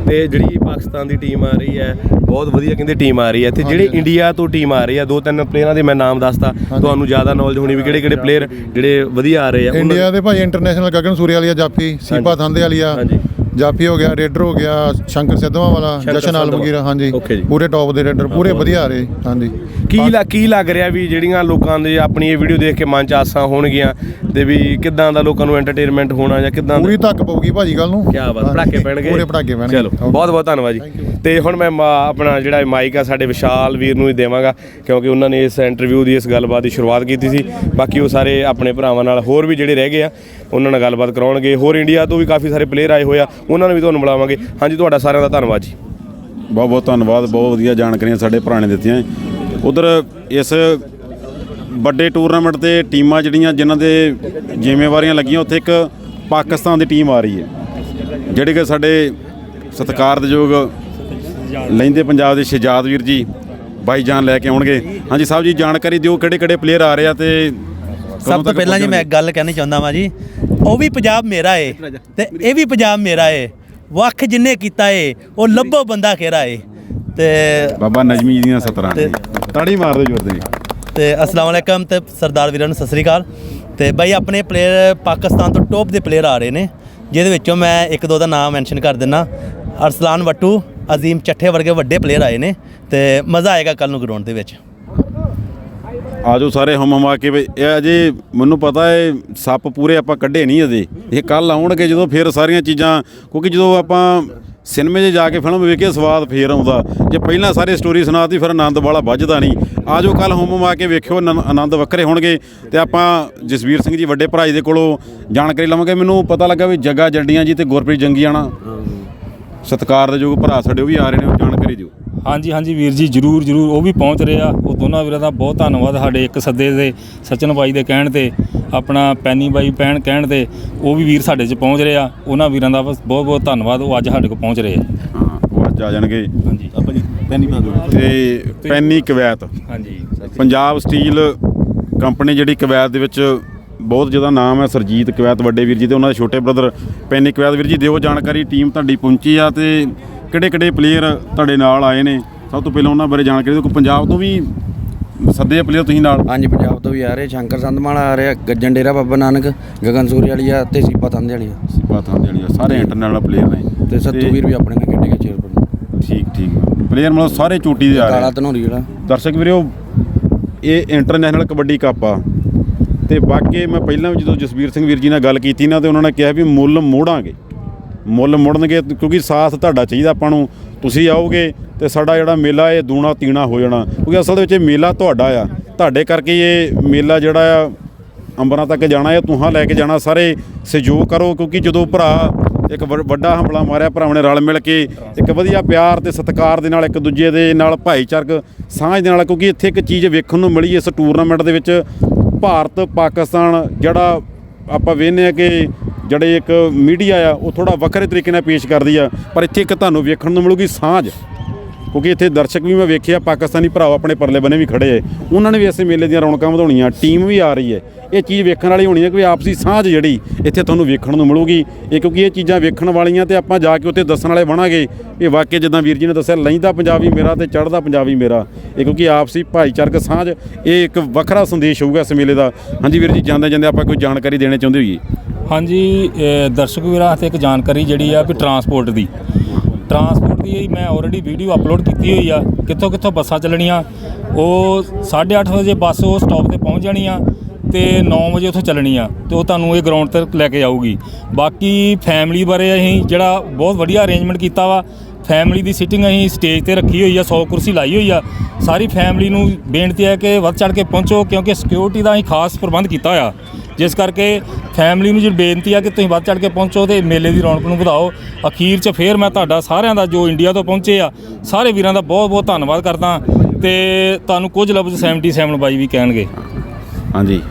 ਤੇ ਜਿਹੜੀ ਪਾਕਿਸਤਾਨ ਦੀ ਟੀਮ ਆ ਰਹੀ ਹੈ ਬਹੁਤ ਵਧੀਆ ਕਹਿੰਦੇ ਟੀਮ ਆ ਰਹੀ ਹੈ। ਤੇ ਜਿਹੜੇ ਇੰਡੀਆ ਤੋਂ ਟੀਮ ਆ ਰਹੀ ਹੈ ਦੋ ਤਿੰਨ ਪਲੇਅਰਾਂ ਦੇ ਮੈਂ ਨਾਮ ਦੱਸਤਾ ਤੁਹਾਨੂੰ ਜ਼ਿਆਦਾ ਨੌਲੇਜ ਹੋਣੀ ਵੀ ਕਿਹੜੇ ਕਿਹੜੇ ਪਲੇਅਰ ਜਿਹੜੇ ਵਧੀਆ ਆ ਰਹੇ ਆ ਇੰਡੀਆ ਦੇ ਭਾਈ ਇੰਟਰਨੈਸ਼ਨਲ ਗਗਨ ਸੂਰੇ ਵਾਲੀ ਆ ਜਾਫੀ ਸੀਪਾ ਥਾਂਦੇ ਵਾਲੀ ਆ ਹਾਂਜੀ। ਜਾਫੀ ਹੋ ਗਿਆ ਰੇਡਰ ਹੋ ਗਿਆ ਸ਼ੰਕਰ ਸਿੱਧਵਾਂ ਵਾਲਾ ਸ਼ੰਕਰ ਜਸ਼ਨ ਸਿੱਧਵਾਂ। ਆਲਮਗੀਰ ਹਾਂਜੀ ਜੀ। ਪੂਰੇ ਟੌਪ ਦੇ ਰੇਡਰ ਪੂਰੇ ਵਧੀਆ ਆ ਰਹੇ ਹਾਂਜੀ ਕੀ ਲੱਗ ਕੀ ਲੱਗ ਰਿਹਾ ਵੀ ਜਿਹੜੀਆਂ ਲੋਕਾਂ ਦੇ ਆਪਣੀ ਇਹ ਵੀਡੀਓ ਦੇਖ ਕੇ ਮਨ ਚ ਆਸਾਂ ਹੋਣਗੀਆਂ ਤੇ ਵੀ ਕਿੱਦਾਂ ਦਾ ਲੋਕਾਂ ਨੂੰ ਐਂਟਰਟੇਨਮੈਂਟ ਹੋਣਾ ਜਾਂ ਕਿੱਦਾਂ ਪੂਰੀ ਧੱਕ ਪਊਗੀ ਭਾਜੀ ਕੱਲ ਨੂੰ। ਕੀ ਬਾਤ ਹਾਂਜੀ, ਪੜਾਕੇ ਪੈਣਗੇ। ਪੂਰੇ ਪੜਾਕੇ ਪੈਣਗੇ। ਚਲੋ Okay. ਬਹੁਤ ਬਹੁਤ ਧੰਨਵਾਦ ਜੀ। ਤੇ ਹੁਣ ਮੈਂ ਮਾ- ਆਪਣਾ ਜਿਹੜਾ ਮਾਈਕ ਆ ਸਾਡੇ ਵਿਸ਼ਾਲ ਵੀਰ ਨੂੰ ਹੀ ਦੇਵਾਂਗਾ ਕਿਉਂਕਿ ਉਹਨਾਂ ਨੇ ਇਸ ਇੰਟਰਵਿਊ ਦੀ ਇਸ ਗੱਲਬਾਤ ਦੀ ਸ਼ੁਰੂਆਤ ਕੀਤੀ ਸੀ। ਬਾਕੀ ਉਹ ਸਾਰੇ ਆਪਣੇ ਭਰਾਵਾਂ ਨਾਲ ਹੋਰ ਵੀ ਜਿਹੜੇ ਰਹਿ ਗਏ ਆ ਉਹਨਾਂ ਨਾਲ ਗੱਲਬਾਤ ਕਰਾਉਣਗੇ। ਹੋਰ ਇੰਡੀਆ ਤੋਂ ਵੀ ਕਾਫੀ ਸਾਰੇ ਪਲੇਅਰ ਆਏ ਹੋਏ ਆ ਉਹਨਾਂ ਨੂੰ ਵੀ ਤੁਹਾਨੂੰ ਬੁਲਾਵਾਂਗੇ। ਹਾਂਜੀ ਤੁਹਾਡਾ ਸਾਰਿਆਂ ਦਾ ਧੰਨਵਾਦ ਜੀ। ਬਹੁਤ ਬਹੁਤ ਧੰਨਵਾਦ ਬਹੁਤ ਵਧੀਆ ਜਾਣਕਾਰੀਆਂ ਸਾਡੇ ਭਰਾ ਨੇ ਦਿੱਤੀਆਂ। ਉਧਰ ਇਸ ਵੱਡੇ ਟੂਰਨਾਮੈਂਟ ਤੇ ਟੀਮਾਂ ਜਿਹੜੀਆਂ ਜਿਨ੍ਹਾਂ ਦੇ ਜ਼ਿੰਮੇਵਾਰੀਆਂ ਲੱਗੀਆਂ ਉੱਥੇ ਇੱਕ ਪਾਕਿਸਤਾਨ ਦੀ ਟੀਮ ਆ ਰਹੀ ਹੈ। ਜਿਹੜੇ ਕਿ ਸਾਡੇ ਸਤਿਕਾਰਯੋਗ ਲੈਂਦੇ ਪੰਜਾਬ ਦੇ ਸ਼ਹਜਾਦ ਵੀਰ ਜੀ ਬਾਈ ਜਾਨ ਲੈ ਕੇ ਆਉਣਗੇ। ਹਾਂਜੀ ਸਾਹਿਬ ਜੀ ਜਾਣਕਾਰੀ ਦਿਓ ਕਿਹੜੇ ਕਿਹੜੇ ਪਲੇਅਰ ਆ ਰਹੇ ਆ ਤੇ ਸਭ ਤੋਂ ਪਹਿਲਾਂ ਜੀ ਮੈਂ ਇੱਕ ਗੱਲ ਕਹਿਣੀ ਚਾਹੁੰਦਾ ਵਾਂ ਜੀ ਉਹ ਵੀ ਪੰਜਾਬ ਮੇਰਾ ਏ ਤੇ ਇਹ ਵੀ ਪੰਜਾਬ ਮੇਰਾ ਏ। ਵੱਖ ਜਿੰਨੇ ਕੀਤਾ ਏ ਉਹ ਲੱਭੋ ਬੰਦਾ ਖੇਰਾ ਏ। ਤੇ ਬਾਬਾ ਨਜਮੀ ਜੀ ਦੀਆਂ ਸਤਰਾਂ ਨੇ। ਤਾੜੀ ਮਾਰ ਦਿਓ ਜੋਰ ਦੇ ਤੇ ਅਸਲਾਮ ਵਾਲੇਕਮ ਤੇ ਸਰਦਾਰ ਵੀਰਾਂ ਨੂੰ ਸਤਿ ਸ੍ਰੀ ਅਕਾਲ। ਤੇ ਬਾਈ ਆਪਣੇ ਪਲੇਅਰ ਪਾਕਿਸਤਾਨ ਤੋਂ ਟੌਪ ਦੇ ਪਲੇਅਰ ਆ ਰਹੇ ਨੇ ਜਿਹਦੇ ਵਿੱਚੋਂ ਮੈਂ ਇੱਕ ਦੋ ਦਾ ਨਾਮ ਮੈਂਸ਼ਨ ਕਰ ਦਿੰਨਾ। ਅਰਸਲਾਨ ਵੱਟੂ ਅਜ਼ੀਮ ਚੱਠੇ ਵਰਗੇ ਵੱਡੇ ਪਲੇਅਰ ਆਏ ਨੇ ਤੇ ਮਜ਼ਾ ਆਏਗਾ ਕੱਲ ਨੂੰ ਗਰਾਊਂਡ ਦੇ ਵਿੱਚ। ਆਜੋ ਸਾਰੇ ਹਮ ਹਮਾ ਕੇ ਵੀ ਇਹ ਅਜੇ ਮੈਨੂੰ ਪਤਾ ਹੈ ਸੱਪ ਪੂਰੇ ਆਪਾਂ ਕੱਢੇ ਨਹੀਂ ਅਜੇ। ਇਹ ਕੱਲ ਆਉਣਗੇ ਜਦੋਂ ਫਿਰ ਸਾਰੀਆਂ ਚੀਜ਼ਾਂ ਕਿਉਂਕਿ ਜਦੋਂ ਆਪਾਂ ਸਿਨੇਮੇ 'ਚ ਜਾ ਕੇ ਫਿਲਮ ਵੇਖੇ ਸਵਾਦ ਫੇਰ ਆਉਂਦਾ। ਜੇ ਪਹਿਲਾਂ ਸਾਰੇ ਸਟੋਰੀ ਸੁਣਾਤੀ ਫਿਰ ਆਨੰਦ ਵਾਲਾ ਵੱਜਦਾ ਨਹੀਂ। ਆਜੋ ਕੱਲ ਹਮ ਹਮਾ ਕੇ ਵੇਖਿਓ ਆਨੰ- ਆਨੰਦ ਵੱਖਰੇ ਹੋਣਗੇ। ਤੇ ਆਪਾਂ ਜਸਵੀਰ ਸਿੰਘ ਜੀ ਵੱਡੇ ਭਰਾ ਜੀ ਦੇ ਕੋਲੋਂ ਜਾਣਕਾਰੀ ਲਵਾਂਗੇ। ਮੈਨੂੰ ਪਤਾ ਲੱਗਾ ਵੀ ਜੱਗਾ ਜੱਡੀਆਂ ਜੀ ਤੇ ਗੁਰਪ੍ਰੀਤ ਜੰਗੀਆਣਾ। ਸਤਿਕਾਰ ਦੇ ਯੋਗ ਭਰਾ ਸਾਡੇ ਉਹ ਵੀ ਆ ਰਹੇ ਨੇ ਜਾਣਕਾਰੀ ਦਿਓ। ਹਾਂਜੀ ਹਾਂਜੀ ਵੀਰ ਜੀ ਜਰੂਰ ਜਰੂਰ ਉਹ ਵੀ ਪਹੁੰਚ ਰਹੇ ਆ। ਉਹ ਦੋਨਾਂ ਵੀਰਾਂ ਦਾ ਬਹੁਤ ਧੰਨਵਾਦ ਸਾਡੇ ਇੱਕ ਸੱਦੇ ਦੇ ਸਚਨ ਬਾਈ ਦੇ ਕਹਿਣ ਤੇ ਆਪਣਾ ਪੈਨੀ ਬਾਈ ਪੈਣ ਕਹਿਣ ਤੇ ਉਹ ਵੀ ਵੀਰ ਸਾਡੇ 'ਚ ਪਹੁੰਚ ਰਹੇ ਉਹਨਾਂ ਵੀਰਾਂ ਦਾ ਬਸ ਬਹੁਤ ਬਹੁਤ ਧੰਨਵਾਦ ਉਹ ਅੱਜ ਸਾਡੇ ਕੋਲ ਪਹੁੰਚ ਰਹੇ ਆ। ਹਾਂ ਉਹ ਅੱਜ ਆ ਜਾਣਗੇ। ਹਾਂਜੀ। ਤੇ ਪੈਨੀ ਕਵੈਤ। ਹਾਂਜੀ ਪੰਜਾਬ ਸਟੀਲ ਕੰਪਨੀ ਜਿਹੜੀ ਕਵੈਤ ਦੇ ਵਿੱਚ ਬਹੁਤ ਜਿਹਦਾ ਨਾਮ ਹੈ ਸਰਜੀਤ ਕਵੈਤ ਵੱਡੇ ਵੀਰ ਜੀ ਤੇ ਉਹਨਾਂ ਦੇ ਛੋਟੇ ਬ੍ਰਦਰ। ਪੈਨੀ ਕਵੈਤ ਵੀਰ ਜੀ ਦਿਓ ਜਾਣਕਾਰੀ ਟੀਮ ਤੁਹਾਡੀ ਪਹੁੰਚੀ ਆ ਤੇ ਕਿਹੜੇ ਕਿਹੜੇ ਪਲੇਅਰ ਤੁਹਾਡੇ ਨਾਲ ਆਏ ਨੇ? ਸਭ ਤੋਂ ਪਹਿਲਾਂ ਉਹਨਾਂ ਬਾਰੇ ਜਾਣਕਾਰੀ ਦਿਓ। ਪੰਜਾਬ ਤੋਂ ਵੀ ਸੱਦੇ ਪਲੇਅਰ ਤੁਸੀਂ ਨਾਲ? ਹਾਂਜੀ ਪੰਜਾਬ ਤੋਂ ਵੀ ਆ ਰਹੇ। ਸ਼ੰਕਰ ਸੰਧਮਾਲਾ ਆ ਰਿਹਾ ਗੱਜਣ ਡੇਰਾ ਬਾਬਾ ਨਾਨਕ ਗਗਨ ਸੂਰੀ ਵਾਲੀਆ ਤੇ ਸੀਪਾ ਥੰਦੇ ਵਾਲੀਆ ਬਾਤਾਂ ਦੇ ਵਾਲੀ ਸਾਰੇ ਇੰਟਰਨੈਸ਼ਨਲ ਪਲੇਅਰ ਨੇ। ਤੇ ਸੱਤੂ ਵੀਰ ਵੀ ਆਪਣੇ ਨਾਲ ਖੇਡੇਗਾ ਚੇਅਰਪਰ ਠੀਕ ਠੀਕ। ਪਲੇਅਰ ਮਤਲਬ ਸਾਰੇ ਚੋਟੀ ਦੇ ਆ ਰਹੇ। ਕਾਲਾ। ਧਨੋਰੀ ਵਾਲਾ। ਦਰਸ਼ਕ ਵੀਰੋ ਇਹ ਇੰਟਰਨੈਸ਼ਨਲ ਕਬੱਡੀ ਕੱਪ ਆ। ਤੇ ਬਾਕੀ ਮੈਂ ਪਹਿਲਾਂ ਵੀ ਜਦੋਂ ਜਸਵੀਰ ਸਿੰਘ ਵੀਰ ਜੀ ਨਾਲ ਗੱਲ ਕੀਤੀ ਨਾ ਤੇ ਉਹਨਾਂ ਨੇ ਕਿਹਾ ਵੀ ਮੁੱਲ ਮੋੜਾਂਗੇ। ਮੁੱਲ ਮੁੜਨਗੇ, ਕਿਉਂਕਿ ਸਾਥ ਤੁਹਾਡਾ ਚਾਹੀਦਾ ਆਪਾਂ ਨੂੰ। ਤੁਸੀਂ ਆਓਗੇ ਤੇ ਸਾਡਾ ਜਿਹੜਾ ਮੇਲਾ, ਇਹ ਦੂਣਾ ਤੀਣਾ ਹੋ ਜਾਣਾ। ਕਿਉਂਕਿ ਅਸਲ ਦੇ ਵਿੱਚ ਇਹ ਮੇਲਾ ਤੁਹਾਡਾ ਆ। ਤੁਹਾਡੇ ਕਰਕੇ ਇਹ ਮੇਲਾ ਜਿਹੜਾ ਆ, ਅੰਬਰਾਂ ਤੱਕ ਜਾਣਾ ਇਹ ਤੁਹਾਂ ਲੈ ਕੇ ਜਾਣਾ, ਸਾਰੇ ਸਹਿਯੋਗ ਕਰੋ। ਕਿਉਂਕਿ ਜਦੋਂ ਭਰਾ ਇੱਕ ਵ- ਵੱਡਾ ਹਮਲਾ ਮਾਰਿਆ, ਭਰਾਵਾਂ ਨੇ ਰਲ ਮਿਲ ਕੇ ਇੱਕ ਵਧੀਆ ਪਿਆਰ ਤੇ ਸਤਿਕਾਰ ਦੇ ਨਾਲ ਇੱਕ ਦੂਜੇ ਦੇ ਨਾਲ ਭਾਈਚਾਰਕ ਸਾਂਝ ਦੇ ਨਾਲ, ਕਿਉਂਕਿ ਇੱਥੇ ਇੱਕ ਚੀਜ਼ ਵੇਖਣ ਨੂੰ ਮਿਲੀ, ਇਸ ਟੂਰਨਾਮੈਂਟ ਦੇ ਵਿੱਚ ਭਾਰਤ ਪਾਕਿਸਤਾਨ ਜਿਹੜਾ ਆਪਾਂ ਵੇਖਦੇ ਆ ਕਿ ਜਿਹੜੇ ਇੱਕ ਮੀਡੀਆ ਆ, ਉਹ ਥੋੜਾ ਵੱਖਰੇ ਤਰੀਕੇ ਨਾਲ ਪੇਸ਼ ਕਰਦੀ ਆ, ਪਰ ਇੱਥੇ ਇੱਕ ਤੁਹਾਨੂੰ ਵੇਖਣ ਨੂੰ ਮਿਲੂਗੀ ਸਾਂਝ। ਕਿਉਂਕਿ ਇੱਥੇ ਦਰਸ਼ਕ ਵੀ ਮੈਂ ਵੇਖਿਆ, ਪਾਕਿਸਤਾਨੀ ਭਰਾਓ ਆਪਣੇ ਪਰਲੇ ਬੰਨੇ ਵੀ ਖੜੇ ਐ ਉਹਨਾਂ ਨੇ ਵੀ ਇਸੇ ਮੇਲੇ ਦੀਆਂ ਰੌਣਕਾਂ ਵਧਾਉਣੀਆਂ, ਟੀਮ ਵੀ ਆ ਰਹੀ ਹੈ ਇਹ ਚੀਜ਼ ਵੇਖਣ ਵਾਲੀ ਹੋਣੀ ਹੈ ਕਿ ਆਪਸੀ ਸਾਂਝ ਜਿਹੜੀ ਇੱਥੇ ਤੁਹਾਨੂੰ ਵੇਖਣ ਨੂੰ ਮਿਲੂਗੀ। ਇਹ ਕਿਉਂਕਿ ਇਹ ਚੀਜ਼ਾਂ ਵੇਖਣ ਵਾਲੀਆਂ ਤੇ ਆਪਾਂ ਜਾ ਕੇ ਉੱਥੇ ਦੱਸਣ ਵਾਲੇ ਬਣਾਂਗੇ। ਇਹ ਵਾਕਿਆ ਜਿੱਦਾਂ ਵੀਰ ਜੀ ਨੇ ਦੱਸਿਆ, ਲੈਂਦਾ ਪੰਜਾਬੀ ਮੇਰਾ ਤੇ ਚੜ੍ਹਦਾ ਪੰਜਾਬੀ ਮੇਰਾ। ਇਹ ਕਿਉਂਕਿ ਆਪਸੀ ਭਾਈਚਾਰਕ ਸਾਂਝ, ਇਹ ਇੱਕ ਵੱਖਰਾ ਸੰਦੇਸ਼ ਹੋਊਗਾ ਇਸ ਮੇਲੇ ਦਾ। ਹਾਂਜੀ ਵੀਰ ਜੀ ਜਾਂਦੇ ਜਾਂਦੇ ਆਪਾਂ ਕੋਈ ਜਾਣਕਾਰੀ ਦੇਣੀ ਚਾਹੁੰਦੇ ਹੋਈਏ? ਹਾਂਜੀ ਦਰਸ਼ਕ ਵੀਰਾਂ ਵਾਸਤੇ ਇੱਕ ਜਾਣਕਾਰੀ ਜਿਹੜੀ ਆ ਵੀ ਟਰਾਂਸਪੋਰਟ ਦੀ। ਟਰਾਂਸਪੋਰਟ ਦੀ ਮੈਂ ਆਲਰੇਡੀ ਵੀਡੀਓ ਅਪਲੋਡ ਕੀਤੀ ਹੋਈ ਆ। ਕਿੱਥੋਂ ਕਿੱਥੋਂ ਬੱਸਾਂ ਚੱਲਣੀਆਂ, ਉਹ 8:30 ਵਜੇ ਬੱਸ ਉਹ ਸਟਾਪ ਤੇ ਪਹੁੰਚ ਜਾਣੀ ਆ ਤੇ 9 ਵਜੇ ਉੱਥੋਂ ਚੱਲਣੀ ਆ ਤੇ ਉਹ ਤੁਹਾਨੂੰ ਇਹ ਗਰਾਊਂਡ ਤੇ ਲੈ ਕੇ ਆਊਗੀ ਬਾਕੀ ਫੈਮਿਲੀ ਬਾਰੇ ਅਸੀਂ ਜਿਹੜਾ ਬਹੁਤ ਵਧੀਆ ਅਰੇਂਜਮੈਂਟ ਕੀਤਾ ਵਾ ਫੈਮਿਲੀ ਦੀ ਸਿਟਿੰਗ ਅਸੀਂ ਸਟੇਜ ਤੇ ਰੱਖੀ ਹੋਈ ਆ 100 ਕੁਰਸੀ ਲਾਈ ਹੋਈ ਆ। ਸਾਰੀ ਫੈਮਿਲੀ ਨੂੰ ਬੇਨਤੀ ਹੈ ਕਿ ਵੱਧ ਚੜ ਕੇ ਪਹੁੰਚੋ ਕਿਉਂਕਿ ਸਿਕਿਉਰਿਟੀ ਦਾ ਅਸੀਂ ਖਾਸ ਪ੍ਰਬੰਧ ਕੀਤਾ ਹੋਇਆ। ਜਿਸ ਕਰਕੇ ਫੈਮਿਲੀ ਨੂੰ ਜਿਹੜੀ ਬੇਨਤੀ ਆ ਕਿ ਤੁਸੀਂ ਵੱਧ ਚੜ ਕੇ ਪਹੁੰਚੋ ਤੇ ਮੇਲੇ ਦੀ ਰੌਣਕ ਨੂੰ ਵਧਾਓ। ਅਖੀਰ 'ਚ ਫੇਰ ਮੈਂ ਤੁਹਾਡਾ ਸਾਰਿਆਂ ਦਾ ਜੋ ਇੰਡੀਆ ਤੋਂ ਪਹੁੰਚੇ ਆ ਸਾਰੇ ਵੀਰਾਂ ਦਾ ਬਹੁਤ ਬਹੁਤ ਧੰਨਵਾਦ ਕਰਦਾ। ਤੇ ਤੁਹਾਨੂੰ ਕੁਝ ਲਫ਼ਜ਼ 77 ਬਾਈ ਵੀ ਕਹਿਣਗੇ। ਹਾਂਜੀ।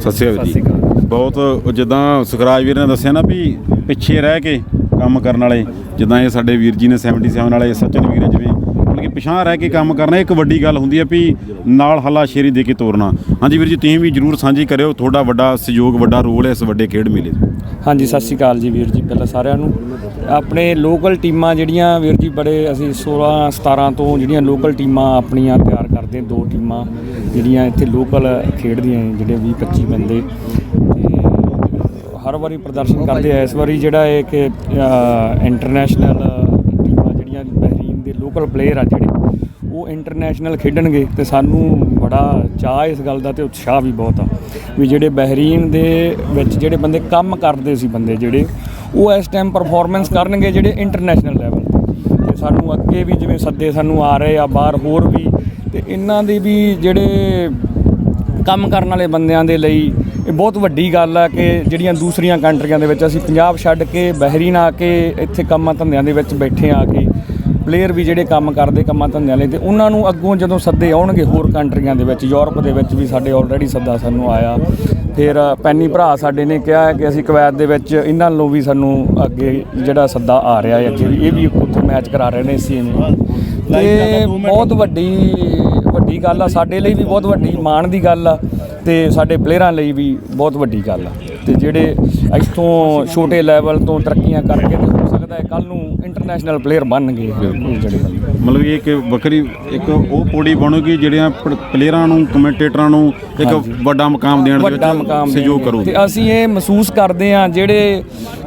ਸਤਿ ਸ਼੍ਰੀ ਅਕਾਲ ਜੀ। ਬਹੁਤ ਜਿੱਦਾਂ ਸੁਖਰਾਜ ਵੀਰ ਨੇ ਦੱਸਿਆ ਨਾ ਵੀ ਪਿੱਛੇ ਰਹਿ ਕੇ ਕੰਮ ਕਰਨ ਵਾਲੇ, ਜਿੱਦਾਂ ਇਹ ਸਾਡੇ ਵੀਰ ਜੀ ਨੇ 77 ਵਾਲੇ ਸਚਨ ਵੀਰ ਜਿਵੇਂ, ਮਤਲਬ ਕਿ ਪਿਛਾਂ ਰਹਿ ਕੇ ਕੰਮ ਕਰਨਾ ਇੱਕ ਵੱਡੀ ਗੱਲ ਹੁੰਦੀ ਹੈ ਵੀ ਨਾਲ ਹੱਲਾ ਸ਼ੇਰੀ ਦੇ ਕੇ ਤੋਰਨਾ। ਹਾਂਜੀ ਵੀਰ ਜੀ, ਤੁਸੀਂ ਵੀ ਜਰੂਰ ਸਾਂਝੀ ਕਰਿਓ, ਤੁਹਾਡਾ ਵੱਡਾ ਸਹਿਯੋਗ, ਵੱਡਾ ਰੋਲ ਹੈ ਇਸ ਵੱਡੇ ਖੇਡ ਮੇਲੇ 'ਚ। ਹਾਂਜੀ, ਸਤਿ ਸ਼੍ਰੀ ਅਕਾਲ ਜੀ ਵੀਰ ਜੀ, ਪਹਿਲਾਂ ਸਾਰਿਆਂ ਨੂੰ। ਆਪਣੇ ਲੋਕਲ ਟੀਮਾਂ ਜਿਹੜੀਆਂ ਵੀਰ ਜੀ ਬੜੇ ਅਸੀਂ 16 17 ਤੋਂ ਜਿਹੜੀਆਂ ਲੋਕਲ ਟੀਮਾਂ ਆਪਣੀਆਂ ਤਿਆਰ ਕਰਦੇ, ਦੋ ਟੀਮਾਂ ਜਿਹੜੀਆਂ ਇੱਥੇ ਲੋਕਲ ਖੇਡਦੀਆਂ ਜਿਹੜੇ 20 25 ਬੰਦੇ। ਤੇ ਹਰ ਵਾਰੀ ਪ੍ਰਦਰਸ਼ਨ ਕਰਦੇ ਆ। ਇਸ ਵਾਰੀ ਜਿਹੜਾ ਇਹ ਕਿ ਇੰਟਰਨੈਸ਼ਨਲ ਟੀਮਾਂ ਜਿਹੜੀਆਂ ਬਹਿਰੀਨ ਦੇ ਲੋਕਲ ਪਲੇਅਰ ਆ ਜਿਹੜੇ, ਉਹ ਇੰਟਰਨੈਸ਼ਨਲ ਖੇਡਣਗੇ ਤੇ ਸਾਨੂੰ ਬੜਾ ਚਾਹ ਇਸ ਗੱਲ ਦਾ ਤੇ ਉਤਸ਼ਾਹ ਵੀ ਬਹੁਤ ਆ ਵੀ ਜਿਹੜੇ ਬਹਿਰੀਨ ਦੇ ਵਿੱਚ ਜਿਹੜੇ ਬੰਦੇ ਕੰਮ ਕਰਦੇ ਸੀ ਬੰਦੇ ਜਿਹੜੇ, ਉਹ ਇਸ ਟਾਈਮ ਪਰਫਾਰਮੈਂਸ ਕਰਨਗੇ ਜਿਹੜੇ ਇੰਟਰਨੈਸ਼ਨਲ ਲੈਵਲ ਤੇ। ਤੇ ਸਾਨੂੰ ਅੱਗੇ ਵੀ ਜਿਵੇਂ ਸੱਦੇ ਸਾਨੂੰ ਆ ਰਹੇ ਆ, ਬਾਹਰ ਹੋਰ ਵੀ, ਤੇ ਇਹਨਾਂ ਦੇ ਵੀ ਜਿਹੜੇ ਕੰਮ ਕਰਨ ਵਾਲੇ ਬੰਦਿਆਂ ਦੇ ਲਈ ਇਹ ਬਹੁਤ ਵੱਡੀ ਗੱਲ ਆ ਕਿ ਜਿਹੜੀਆਂ ਦੂਸਰੀਆਂ ਕੰਟਰੀਆਂ ਦੇ ਵਿੱਚ ਅਸੀਂ ਪੰਜਾਬ ਛੱਡ ਕੇ, ਬਹਿਰੀਨ ਆ ਕੇ, ਇੱਥੇ ਕੰਮਾਂ ਧੰਦਿਆਂ ਦੇ ਵਿੱਚ ਬੈਠੇ ਆ ਕੇ ਪਲੇਅਰ ਵੀ ਜਿਹੜੇ ਕੰਮ ਕਰਦੇ ਕੰਮਾਂ ਧੰਦਿਆਂ ਲਈ ਤੇ ਉਹਨਾਂ ਨੂੰ ਅੱਗੋਂ ਜਦੋਂ ਸੱਦੇ ਆਉਣਗੇ ਹੋਰ ਕੰਟਰੀਆਂ ਦੇ ਵਿੱਚ, ਯੂਰਪ ਦੇ ਵਿੱਚ ਵੀ ਸਾਡੇ ਆਲਰੇਡੀ ਸੱਦਾ ਸਾਨੂੰ ਆਇਆ। ਫਿਰ ਪੈਨੀ ਭਰਾ ਸਾਡੇ ਨੇ ਕਿਹਾ ਹੈ ਕਿ ਅਸੀਂ ਕਵੈਤ ਦੇ ਵਿੱਚ ਇਹਨਾਂ ਨੂੰ ਵੀ ਸਾਨੂੰ ਅੱਗੇ ਜਿਹੜਾ ਸੱਦਾ ਆ ਰਿਹਾ ਹੈ ਅੱਗੇ ਵੀ, ਇਹ ਵੀ ਉੱਥੇ ਮੈਚ ਕਰਾ ਰਹੇ ਨੇ ਸੀਐਮ ਤੇ ਬਹੁਤ ਵੱਡੀ ਵੱਡੀ ਗੱਲ ਆ, ਸਾਡੇ ਲਈ ਵੀ ਬਹੁਤ ਵੱਡੀ ਮਾਣ ਦੀ ਗੱਲ ਆ। ਤੇ ਸਾਡੇ ਪਲੇਅਰਾਂ ਲਈ ਵੀ ਬਹੁਤ ਵੱਡੀ ਗੱਲ ਆ। ਤੇ ਜਿਹੜੇ ਇੱਥੋਂ ਛੋਟੇ ਲੈਵਲ ਤੋਂ ਤਰੱਕੀਆਂ ਕਰਕੇ ਸਕਦਾ ਹੈ ਕੱਲ ਨੂੰ ਇੰਟਰਨੈਸ਼ਨਲ ਪਲੇਅਰ ਬਣਨਗੇ ਜਿਹੜੇ ਮਤਲਬ ਇਹ ਕਿ ਵੱਖਰੀ ਇੱਕ ਉਹ ਪੌੜੀ ਬਣੂਗੀ ਜਿਹੜੀਆਂ ਪ- ਪਲੇਅਰਾਂ ਨੂੰ ਕਮੈਂਟੇਟਰਾਂ ਨੂੰ ਇੱਕ ਵੱਡਾ ਮਕਾਮ ਦੇਣ ਦੇ ਵੱਡਾ ਮਕਾਮ ਵਿੱਚ ਸਹਿਯੋਗ ਦੇਣਗੇ। ਕਰੂਗੀ। ਤੇ ਅਸੀਂ ਇਹ ਮਹਿਸੂਸ ਕਰਦੇ ਹਾਂ ਜਿਹੜੇ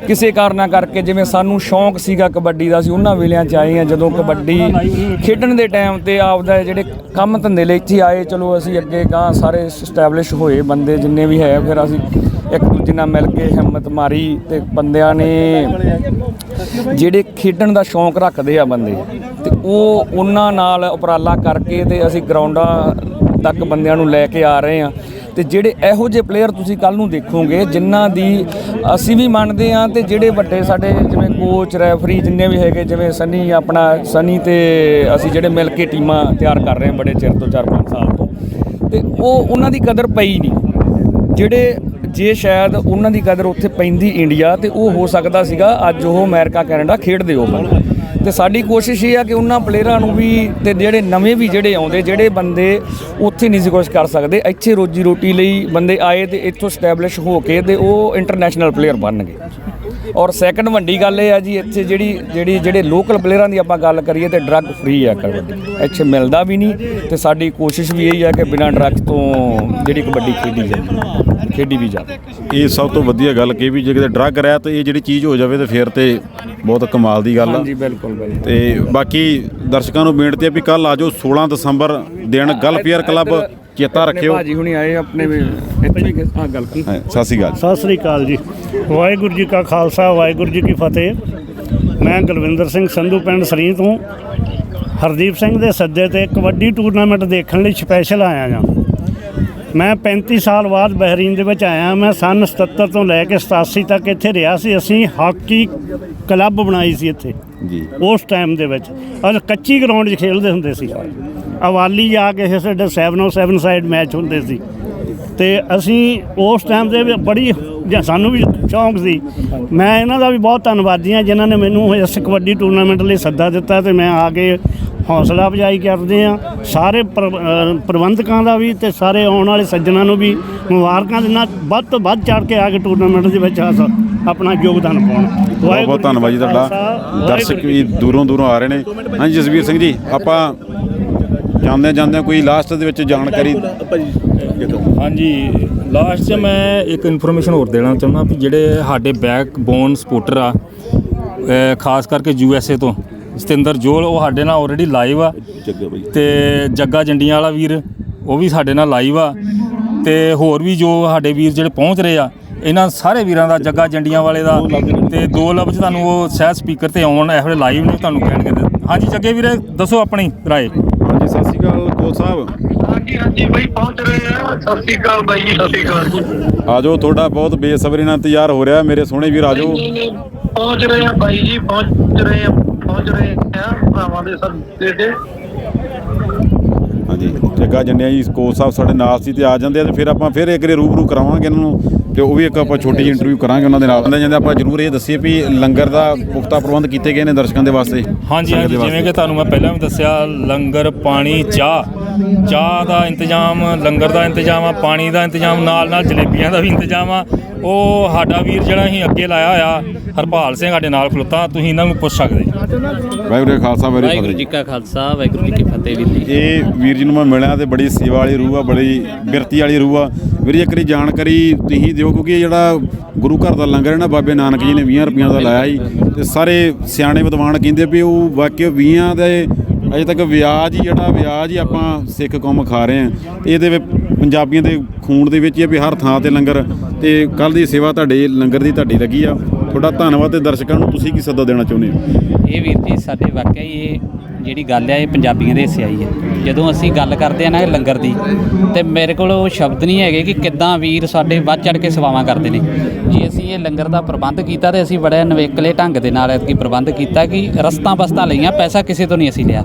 ਕਿਸੇ ਕਾਰਨਾਂ ਕਰਕੇ ਜਿਵੇਂ ਸਾਨੂੰ ਸ਼ੌਂਕ ਸੀਗਾ ਕਬੱਡੀ ਦਾ ਅਸੀਂ ਉਹਨਾਂ ਵੇਲਿਆਂ 'ਚ ਆਏ ਹਾਂ ਜਦੋਂ ਕਬੱਡੀ ਖੇਡਣ ਦੇ ਟਾਈਮ ਤੇ ਆਪਦਾ ਜਿਹੜੇ ਕੰਮ ਧੰਦੇ ਲਈ ਇੱਥੇ ਆਏ ਚਲੋ ਅਸੀਂ ਅੱਗੇ ਗਾਂ ਸਾਰੇ ਸਟੈਬਲਿਸ਼ ਹੋਏ ਬੰਦੇ ਜਿੰਨੇ ਵੀ ਹੈ ਫਿਰ ਅਸੀਂ ਇੱਕ ਦੂਜੇ ਨਾਲ ਮਿਲ ਕੇ ਹਿੰਮਤ ਮਾਰੀ ਤੇ ਬੰਦਿਆਂ ਨੇ ਜਿਹੜੇ ਖੇਡਣ ਦਾ ਸ਼ੌਂਕ ਰੱਖਦੇ ਆ ਬੰਦੇ, ਤੇ ਉਹ ਉਹਨਾਂ ਨਾਲ ਉਪਰਾਲਾ ਕਰਕੇ ਤੇ ਅਸੀਂ ਗਰਾਊਂਡਾਂ ਤੱਕ ਬੰਦਿਆਂ ਨੂੰ ਲੈ ਕੇ ਆ ਰਹੇ ਆ। ਤੇ ਜਿਹੜੇ ਇਹੋ ਜਿਹੇ ਪਲੇਅਰ ਤੁਸੀਂ ਕੱਲ ਨੂੰ ਦੇਖੋਗੇ, ਜਿਨ੍ਹਾਂ ਦੀ ਅਸੀਂ ਵੀ ਮੰਨਦੇ ਆ ਤੇ ਜਿਹੜੇ ਵੱਡੇ ਸਾਡੇ ਜਿਵੇਂ ਕੋਚ ਰੈਫਰੀ ਜਿੰਨੇ ਵੀ ਹੈਗੇ, ਜਿਵੇਂ ਸਨੀ ਆਪਣਾ ਸਨੀ ਤੇ ਅਸੀਂ ਜਿਹੜੇ ਮਿਲ ਕੇ ਟੀਮਾਂ ਤਿਆਰ ਕਰ ਰਹੇ ਆ ਬੜੇ ਚਿਰ ਤੋਂ 4-5 ਸਾਲ ਤੋਂ, ਤੇ ਉਹ ਉਹਨਾਂ ਦੀ ਕਦਰ ਪਈ ਨਹੀਂ। ਜਿਹੜੇ ਜੇ ਸ਼ਾਇਦ ਉਹਨਾਂ ਦੀ ਕਦਰ ਉੱਥੇ ਪੈਂਦੀ ਇੰਡੀਆ ਤੇ ਉਹ ਹੋ ਸਕਦਾ ਸੀਗਾ, ਅੱਜ ਉਹ ਅਮਰੀਕਾ, ਕੈਨੇਡਾ ਖੇਡਦੇ ਹੋ ਤੇ ਸਾਡੀ ਕੋਸ਼ਿਸ਼ ਇਹ ਆ ਕਿ ਉਹਨਾਂ ਪਲੇਅਰਾਂ ਨੂੰ ਵੀ ਤੇ ਜਿਹੜੇ ਨਵੇਂ ਵੀ ਜਿਹੜੇ ਆਉਂਦੇ, ਜਿਹੜੇ ਬੰਦੇ ਉੱਥੇ ਨਹੀਂ ਸੀ ਕੁਛ ਕਰ ਸਕਦੇ, ਇੱਥੇ ਰੋਜੀ ਰੋਟੀ ਲਈ ਬੰਦੇ ਆਏ ਤੇ ਇੱਥੋਂ ਸਟੈਬਲਿਸ਼ ਹੋ ਕੇ ਤੇ ਉਹ ਇੰਟਰਨੈਸ਼ਨਲ ਪਲੇਅਰ ਬਣਨਗੇ। ਔਰ ਸੈਕੰਡ ਵੱਡੀ ਗੱਲ ਇਹ ਆ ਜੀ ਇੱਥੇ ਜਿਹੜੀ ਜਿਹੜੀ ਜਿਹੜੇ ਲੋਕਲ ਪਲੇਅਰਾਂ ਦੀ ਆਪਾਂ ਗੱਲ ਕਰੀਏ ਤੇ ਡਰੱਗ ਫ੍ਰੀ ਆ ਕਬੱਡੀ। ਇੱਥੇ ਮਿਲਦਾ ਵੀ ਨਹੀਂ ਤੇ ਸਾਡੀ ਕੋਸ਼ਿਸ਼ ਵੀ ਇਹੀ ਆ ਕਿ ਬਿਨਾਂ ਡਰੱਗ ਤੋਂ ਜਿਹੜੀ ਕਬੱਡੀ ਖੇਡੀ ਜਾਵੇ ਖੇਡੀ ਵੀ ਜਾਵੇ। ਇਹ ਸਭ ਤੋਂ ਵਧੀਆ ਗੱਲ ਕਿ ਵੀ ਜੇ ਕਿਤੇ ਡਰੱਗ ਰਹਿ ਤਾਂ ਇਹ ਜਿਹੜੀ ਚੀਜ਼ ਹੋ ਜਾਵੇ ਤੇ ਫਿਰ ਤੇ ਬਹੁਤ ਕਮਾਲ ਦੀ ਗੱਲ ਆ। ਹਾਂਜੀ ਬਿਲਕੁਲ ਬਿਲਕੁਲ ਤੇ ਬਾਕੀ ਦਰਸ਼ਕਾਂ ਨੂੰ ਬੇਨਤੀ ਹੈ ਵੀ ਕੱਲ ਆਜੋ 16 ਦਸੰਬਰ ਦਿਨ ਗਲਫੀਅਰ ਕਲੱਬ ਚੇਤਾ ਰੱਖਿਓ। ਭਾਜੀ ਹੁਣੀ ਆਏ ਆਪਣੇ ਵੀ ਇੱਥੇ ਵੀ ਆ ਗੱਲ ਕੀ ਹਾਂ, ਸਤਿ ਸ਼੍ਰੀ ਅਕਾਲ। ਸਤਿ ਸ੍ਰੀ ਅਕਾਲ ਜੀ। ਵਾਹਿਗੁਰੂ ਜੀ ਕਾ ਖਾਲਸਾ ਵਾਹਿਗੁਰੂ ਜੀ ਕੀ ਫਤਿਹ। ਮੈਂ ਗੁਲਵਿੰਦਰ ਸਿੰਘ ਸੰਧੂ ਪਿੰਡ ਸਰੀ ਤੋਂ। ਹਰਦੀਪ ਸਿੰਘ ਦੇ ਸੱਦੇ ਤੇ ਕਬੱਡੀ ਟੂਰਨਾਮੈਂਟ ਦੇਖਣ ਲਈ ਸਪੈਸ਼ਲ ਆਇਆ ਜਾਂ ਮੈਂ 35 ਸਾਲ ਬਾਅਦ ਬਹਿਰੀਨ ਦੇ ਵਿੱਚ ਆਇਆ। ਮੈਂ ਸਨ 77 ਤੋਂ ਲੈ ਕੇ 87 ਤੱਕ ਇੱਥੇ ਰਿਹਾ ਸੀ। ਅਸੀਂ ਹਾਕੀ ਕਲੱਬ ਬਣਾਈ ਸੀ ਇੱਥੇ। ਜੀ। ਉਸ ਟਾਈਮ ਦੇ ਵਿੱਚ। ਔਰ ਕੱਚੀ ਗਰਾਊਂਡ 'ਚ ਖੇਡਦੇ ਹੁੰਦੇ ਸੀ। ਅਵਾਲੀ ਜਾ ਕੇ ਸਾਡੇ 707 ਸਾਈਡ ਮੈਚ ਹੁੰਦੇ ਸੀ। ਤੇ ਅਸੀਂ ਉਸ ਟਾਈਮ ਦੇ ਬੜੀ ਸਾਨੂੰ ਵੀ ਸ਼ੌਂਕ ਸੀ। ਮੈਂ ਇਹਨਾਂ ਦਾ ਵੀ ਬਹੁਤ ਧੰਨਵਾਦੀ ਹਾਂ ਜਿਨ੍ਹਾਂ ਨੇ ਮੈਨੂੰ ਇਸ ਕਬੱਡੀ ਟੂਰਨਾਮੈਂਟ ਲਈ ਸੱਦਾ ਦਿੱਤਾ ਤੇ ਮੈਂ ਆ ਕੇ ਹੌਸਲਾ ਅਫਜ਼ਾਈ ਕਰਦੇ ਆ ਸਾਰੇ ਪ੍ਰਬੰਧਕਾਂ ਦਾ ਵੀ ਤੇ ਸਾਰੇ ਆਉਣ ਵਾਲੇ ਸੱਜਣਾਂ ਨੂੰ ਵੀ ਮੁਬਾਰਕਾਂ ਦਿੰਦਾ। ਵੱਧ ਤੋਂ ਵੱਧ ਚੜ ਕੇ ਆ ਕੇ ਟੂਰਨਾਮੈਂਟ ਦੇ ਵਿੱਚ ਹਾਸਲ ਆਪਣਾ ਯੋਗਦਾਨ ਪਾਉਣ। ਬਹੁਤ ਬਹੁਤ ਧੰਨਵਾਦ ਜੀ ਤੁਹਾਡਾ। ਦਰਸ਼ਕ ਵੀ ਦੂਰੋਂ ਦੂਰੋਂ ਆ ਰਹੇ ਨੇ। ਹਾਂਜੀ ਜਸਵੀਰ ਸਿੰਘ ਜੀ ਆਪਾਂ ਜਾਂਦੇ ਜਾਂਦੇ ਕੋਈ ਲਾਸਟ ਦੇ ਵਿੱਚ ਜਾਣਕਾਰੀ ਹਾਂਜੀ ਲਾਸਟ 'ਚ ਮੈਂ ਇੱਕ ਇਨਫੋਰਮੇਸ਼ਨ ਹੋਰ ਦੇਣਾ ਚਾਹੁੰਦਾ ਵੀ ਜਿਹੜੇ ਸਾਡੇ ਬੈਕ ਬੋਨ ਸਪੋਰਟਰ ਆ ਖਾਸ ਕਰਕੇ ਯੂ ਐਸ ਏ ਤੋਂ ਸਤਿੰਦਰ ਜੋਲ ਉਹ ਸਾਡੇ ਨਾਲ ਆਲਰੇਡੀ ਲਾਈਵ ਆ। ਤੇ ਜੱਗਾ ਜੰਡੀਆਂ ਵਾਲਾ ਵੀਰ ਉਹ ਵੀ ਸਾਡੇ ਨਾਲ ਲਾਈਵ ਆ। ਤੇ ਹੋਰ ਵੀ ਜੋ ਸਾਡੇ ਵੀਰ ਜਿਹੜੇ ਪਹੁੰਚ ਰਹੇ ਆ ਇਹਨਾਂ ਸਾਰੇ ਵੀਰਾਂ ਦਾ ਜੱਗਾ ਜੰਡੀਆਂ ਵਾਲੇ ਦਾ। ਤੇ ਦੋ ਲਫ਼ਜ਼ ਤੁਹਾਨੂੰ ਉਹ ਸ਼ਾਇਦ ਸਪੀਕਰ ਤੇ ਆਉਣ ਇਹੋ ਜਿਹੇ ਲਾਈਵ ਨੇ ਤੁਹਾਨੂੰ ਕਹਿਣਗੇ। ਹਾਂਜੀ ਜੱਗੇ ਵੀਰੇ ਦੱਸੋ ਆਪਣੀ ਰਾਏ। ਕੋਚ ਸਾਹਿਬ। ਹਾਂਜੀ ਹਾਂਜੀ ਬਾਈ ਪਹੁੰਚ ਰਹੇ ਆ। ਸਤਿ ਸ਼੍ਰੀ ਅਕਾਲ ਬਾਈ ਜੀ ਸਤਿ ਸ਼੍ਰੀ ਅਕਾਲ ਆਜੋ ਤੁਹਾਡਾ ਬਹੁਤ ਬੇਸਬਰੀ ਨਾਲ ਇੰਤਜ਼ਾਰ ਹੋ ਰਿਹਾ ਮੇਰੇ ਸੋਹਣੇ ਵੀਰ ਆਜੋ ਨਹੀਂ, ਨਹੀਂ, ਪਹੁੰਚ ਰਹੇ ਆ ਬਾਈ ਜੀ ਪਹੁੰਚ ਰਹੇ ਆ ਪਹੁੰਚ ਰਹੇ ਆ ਭਰਾਵਾਂ ਦੇ ਸੱਦੇ ਤੇ ਹਾਂਜੀ ਜੱਗਾ ਜੰਨਿਆ ਜੀ ਕੋਚ ਸਾਹਿਬ ਸਾਡੇ ਨਾਲ ਸੀ ਤੇ ਆ ਜਾਂਦੇ ਆ ਤੇ ਫਿਰ ਆਪਾਂ ਫਿਰ ਇੱਕ ਰੇ ਰੂਬਰੂ ਕਰਾਵਾਂਗੇ ਇਹਨਾਂ ਨੂੰ ਤੇ ਉਹ ਵੀ ਇੱਕ ਆਪਾਂ ਛੋਟੀ ਜਿਹੀ ਇੰਟਰਵਿਊ ਕਰਾਂਗੇ ਉਹਨਾਂ ਦੇ ਨਾਲ। ਜਾਂਦੇ ਜਾਂਦੇ ਆਪਾਂ ਜ਼ਰੂਰ ਇਹ ਦੱਸੀਏ ਵੀ ਲੰਗਰ ਦਾ ਪੁਖਤਾ ਪ੍ਰਬੰਧ ਕੀਤੇ ਗਏ ਨੇ ਦਰਸ਼ਕਾਂ ਦੇ ਵਾਸਤੇ ਹਾਂਜੀ ਸੰਗਤ ਹਾਂਜੀ ਦੇ ਵਾਸਤੇ। ਜਿਵੇਂ ਕਿ ਤੁਹਾਨੂੰ ਮੈਂ ਪਹਿਲਾਂ ਵੀ ਦੱਸਿਆ ਲੰਗਰ ਪਾਣੀ ਚਾਹ ਚਾਹ ਦਾ ਇੰਤਜ਼ਾਮ ਲੰਗਰ ਦਾ ਇੰਤਜ਼ਾਮ ਆ ਪਾਣੀ ਦਾ ਇੰਤਜ਼ਾਮ ਨਾਲ ਨਾਲ ਜਲੇਬੀਆਂ ਦਾ ਵੀ ਇੰਤਜ਼ਾਮ ਆ। ਉਹ ਸਾਡਾ ਵੀਰ ਜਿਹੜਾ ਅਸੀਂ ਅੱਗੇ ਲਾਇਆ ਹੋਇਆ ਹਰਪਾਲ ਸਿੰਘ ਸਾਡੇ ਨਾਲ ਖਲੋਤਾ ਤੁਸੀਂ ਇਹਨਾਂ ਨੂੰ ਪੁੱਛ ਸਕਦੇ। ਵਾਹਿਗੁਰੂ ਜੀ ਕਾ ਖਾਲਸਾ ਵਾਹਿਗੁਰੂ ਵਾਹਿਗੁਰੂ ਜੀ ਕਾ ਖਾਲਸਾ ਵਾਹਿਗੁਰੂ ਜੀ ਕੀ ਫਤਿਹ ਵੀਰ ਜੀ। ਇਹ ਵੀਰ ਜੀ ਨੂੰ ਮੈਂ ਮਿਲਿਆ ਤੇ ਬੜੀ ਸੇਵਾ ਵਾਲੀ ਰੂਹ ਆ ਬੜੀ ਬਿਰਤੀ ਵਾਲੀ ਰੂਹ ਆ। ਵੀਰ ਜੀ ਇੱਕ ਵਾਰੀ ਜਾਣਕਾਰੀ ਤੁਸੀਂ ਦਿਓ ਕਿਉਂਕਿ ਇਹ ਜਿਹੜਾ ਗੁਰੂ ਘਰ ਦਾ ਲੰਗਰ ਹੈ ਨਾ ਬਾਬੇ ਨਾਨਕ ਜੀ ਨੇ 20 ਰੁਪਈਆਂ ਦਾ ਲਾਇਆ ਸੀ। ਤੇ ਸਾਰੇ ਸਿਆਣੇ ਵਿਦਵਾਨ ਕਹਿੰਦੇ ਵੀ ਉਹ ਵਾਕਿਆ 20 ਦੇ ਅਜੇ ਤੱਕ ਵਿਆਜ ਹੀ ਜਿਹੜਾ ਵਿਆਜ ਹੀ ਆਪਾਂ ਸਿੱਖ ਕੌਮ ਖਾ ਰਹੇ ਆ ਤੇ ਇਹਦੇ ਵਿੱਚ ਪੰਜਾਬੀਆਂ ਦੇ ਖੂਨ ਦੇ ਵਿੱਚ ਹੀ ਆ ਵੀ ਹਰ ਥਾਂ ਤੇ ਲੰਗਰ, ਤੇ ਕੱਲ ਦੀ ਸੇਵਾ ਤੁਹਾਡੇ ਲੰਗਰ ਦੀ ਤੁਹਾਡੀ ਲੱਗੀ ਆ। ਤੁਹਾਡਾ ਧੰਨਵਾਦ ਤੇ ਦਰਸ਼ਕਾਂ ਨੂੰ ਤੁਸੀਂ ਕੀ ਸੱਦਾ ਦੇਣਾ ਚਾਹੁੰਦੇ ਹੋ? ਇਹ ਵੀਰ ਜੀ, ਸਾਡੇ ਵਾਕਿਆ ਹੀ ਇਹ ਜਿਹੜੀ ਗੱਲ ਹੈ ਇਹ ਪੰਜਾਬੀਆਂ ਦੇ ਹਿੱਸੇ ਆਈ ਹੈ ਜਦੋਂ ਅਸੀਂ ਗੱਲ ਕਰਦੇ ਆ ਨਾ ਲੰਗਰ ਦੀ, ਤੇ ਮੇਰੇ ਕੋਲ ਉਹ ਸ਼ਬਦ ਨਹੀਂ ਹੈਗੇ ਕਿ ਕਿੱਦਾਂ ਵੀਰ ਸਾਡੇ ਵੱਧ ਚੜ ਕੇ ਸੇਵਾਵਾਂ ਕਰਦੇ ਨੇ। ਜੇ ਅਸੀਂ ਇਹ ਲੰਗਰ ਦਾ ਪ੍ਰਬੰਧ ਕੀਤਾ ਤੇ ਅਸੀਂ ਬੜੇ ਨਵੇਕਲੇ ਢੰਗ ਦੇ ਨਾਲ ਐਤਕੀ ਪ੍ਰਬੰਧ ਕੀਤਾ ਕਿ ਰਸਤਾਂ ਬਸਤਾਂ ਲਈਆਂ, ਪੈਸਾ ਕਿਸੇ ਤੋਂ ਨਹੀਂ ਅਸੀਂ ਲਿਆ।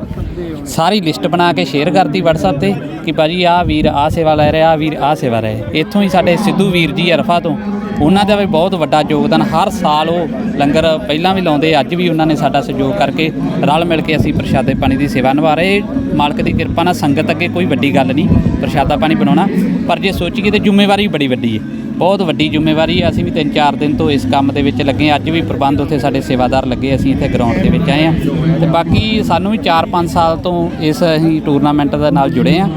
ਸਾਰੀ ਲਿਸਟ ਬਣਾ ਕੇ ਸ਼ੇਅਰ ਕਰਤੀ WhatsApp ਤੇ ਕਿ ਭਾਜੀ ਆਹ ਵੀਰ ਆਹ ਸੇਵਾ ਲੈ ਰਿਹਾ, ਆਹ ਵੀਰ ਆਹ ਸੇਵਾ ਲੈ ਰਿਹਾ। ਇੱਥੋਂ ਹੀ ਸਾਡੇ ਸਿੱਧੂ ਵੀਰ ਜੀ ਅਰਫਾ ਤੋਂ ਉਹਨਾਂ ਦਾ ਵੀ ਬਹੁਤ ਵੱਡਾ ਯੋਗਦਾਨ। ਹਰ ਸਾਲ ਉਹ ਲੰਗਰ ਪਹਿਲਾਂ ਵੀ ਲਾਉਂਦੇ, ਅੱਜ ਵੀ ਉਹਨਾਂ ਨੇ ਸਾਡਾ ਸਹਿਯੋਗ ਕਰਕੇ ਰਲ ਮਿਲ ਕੇ ਅਸੀਂ ਪ੍ਰਸ਼ਾਦੇ ਪਾਣੀ ਦੀ ਸੇਵਾ ਨਿਭਾ ਰਹੇ। ਮਾਲਕ ਦੀ ਕਿਰਪਾ ਨਾਲ ਸੰਗਤ ਅੱਗੇ ਕੋਈ ਵੱਡੀ ਗੱਲ ਨਹੀਂ, ਪ੍ਰਸ਼ਾਦਾ ਪਾਣੀ ਬਣਾਉਣਾ। ਪਰ ਜੇ ਸੋਚੀਏ ਤੇ ਜ਼ਿੰਮੇਵਾਰੀ ਬੜੀ ਵੱਡੀ ਹੈ। ਬਹੁਤ ਵੱਡੀ ਜ਼ਿੰਮੇਵਾਰੀ ਹੈ। ਅਸੀਂ ਵੀ 3-4 ਦਿਨ ਤੋਂ ਇਸ ਕੰਮ ਦੇ ਵਿੱਚ ਲੱਗੇ ਅੱਜ ਵੀ ਪ੍ਰਬੰਧ ਉੱਥੇ ਸਾਡੇ ਸੇਵਾਦਾਰ ਲੱਗੇ, ਅਸੀਂ ਇੱਥੇ ਗਰਾਊਂਡ ਦੇ ਵਿੱਚ ਆਏ ਆ ਤੇ ਬਾਕੀ ਸਾਨੂੰ ਵੀ 4-5 ਸਾਲ ਤੋਂ ਇਸ ਅਸੀਂ ਟੂਰਨਾਮੈਂਟ ਦੇ ਨਾਲ ਜੁੜੇ ਆ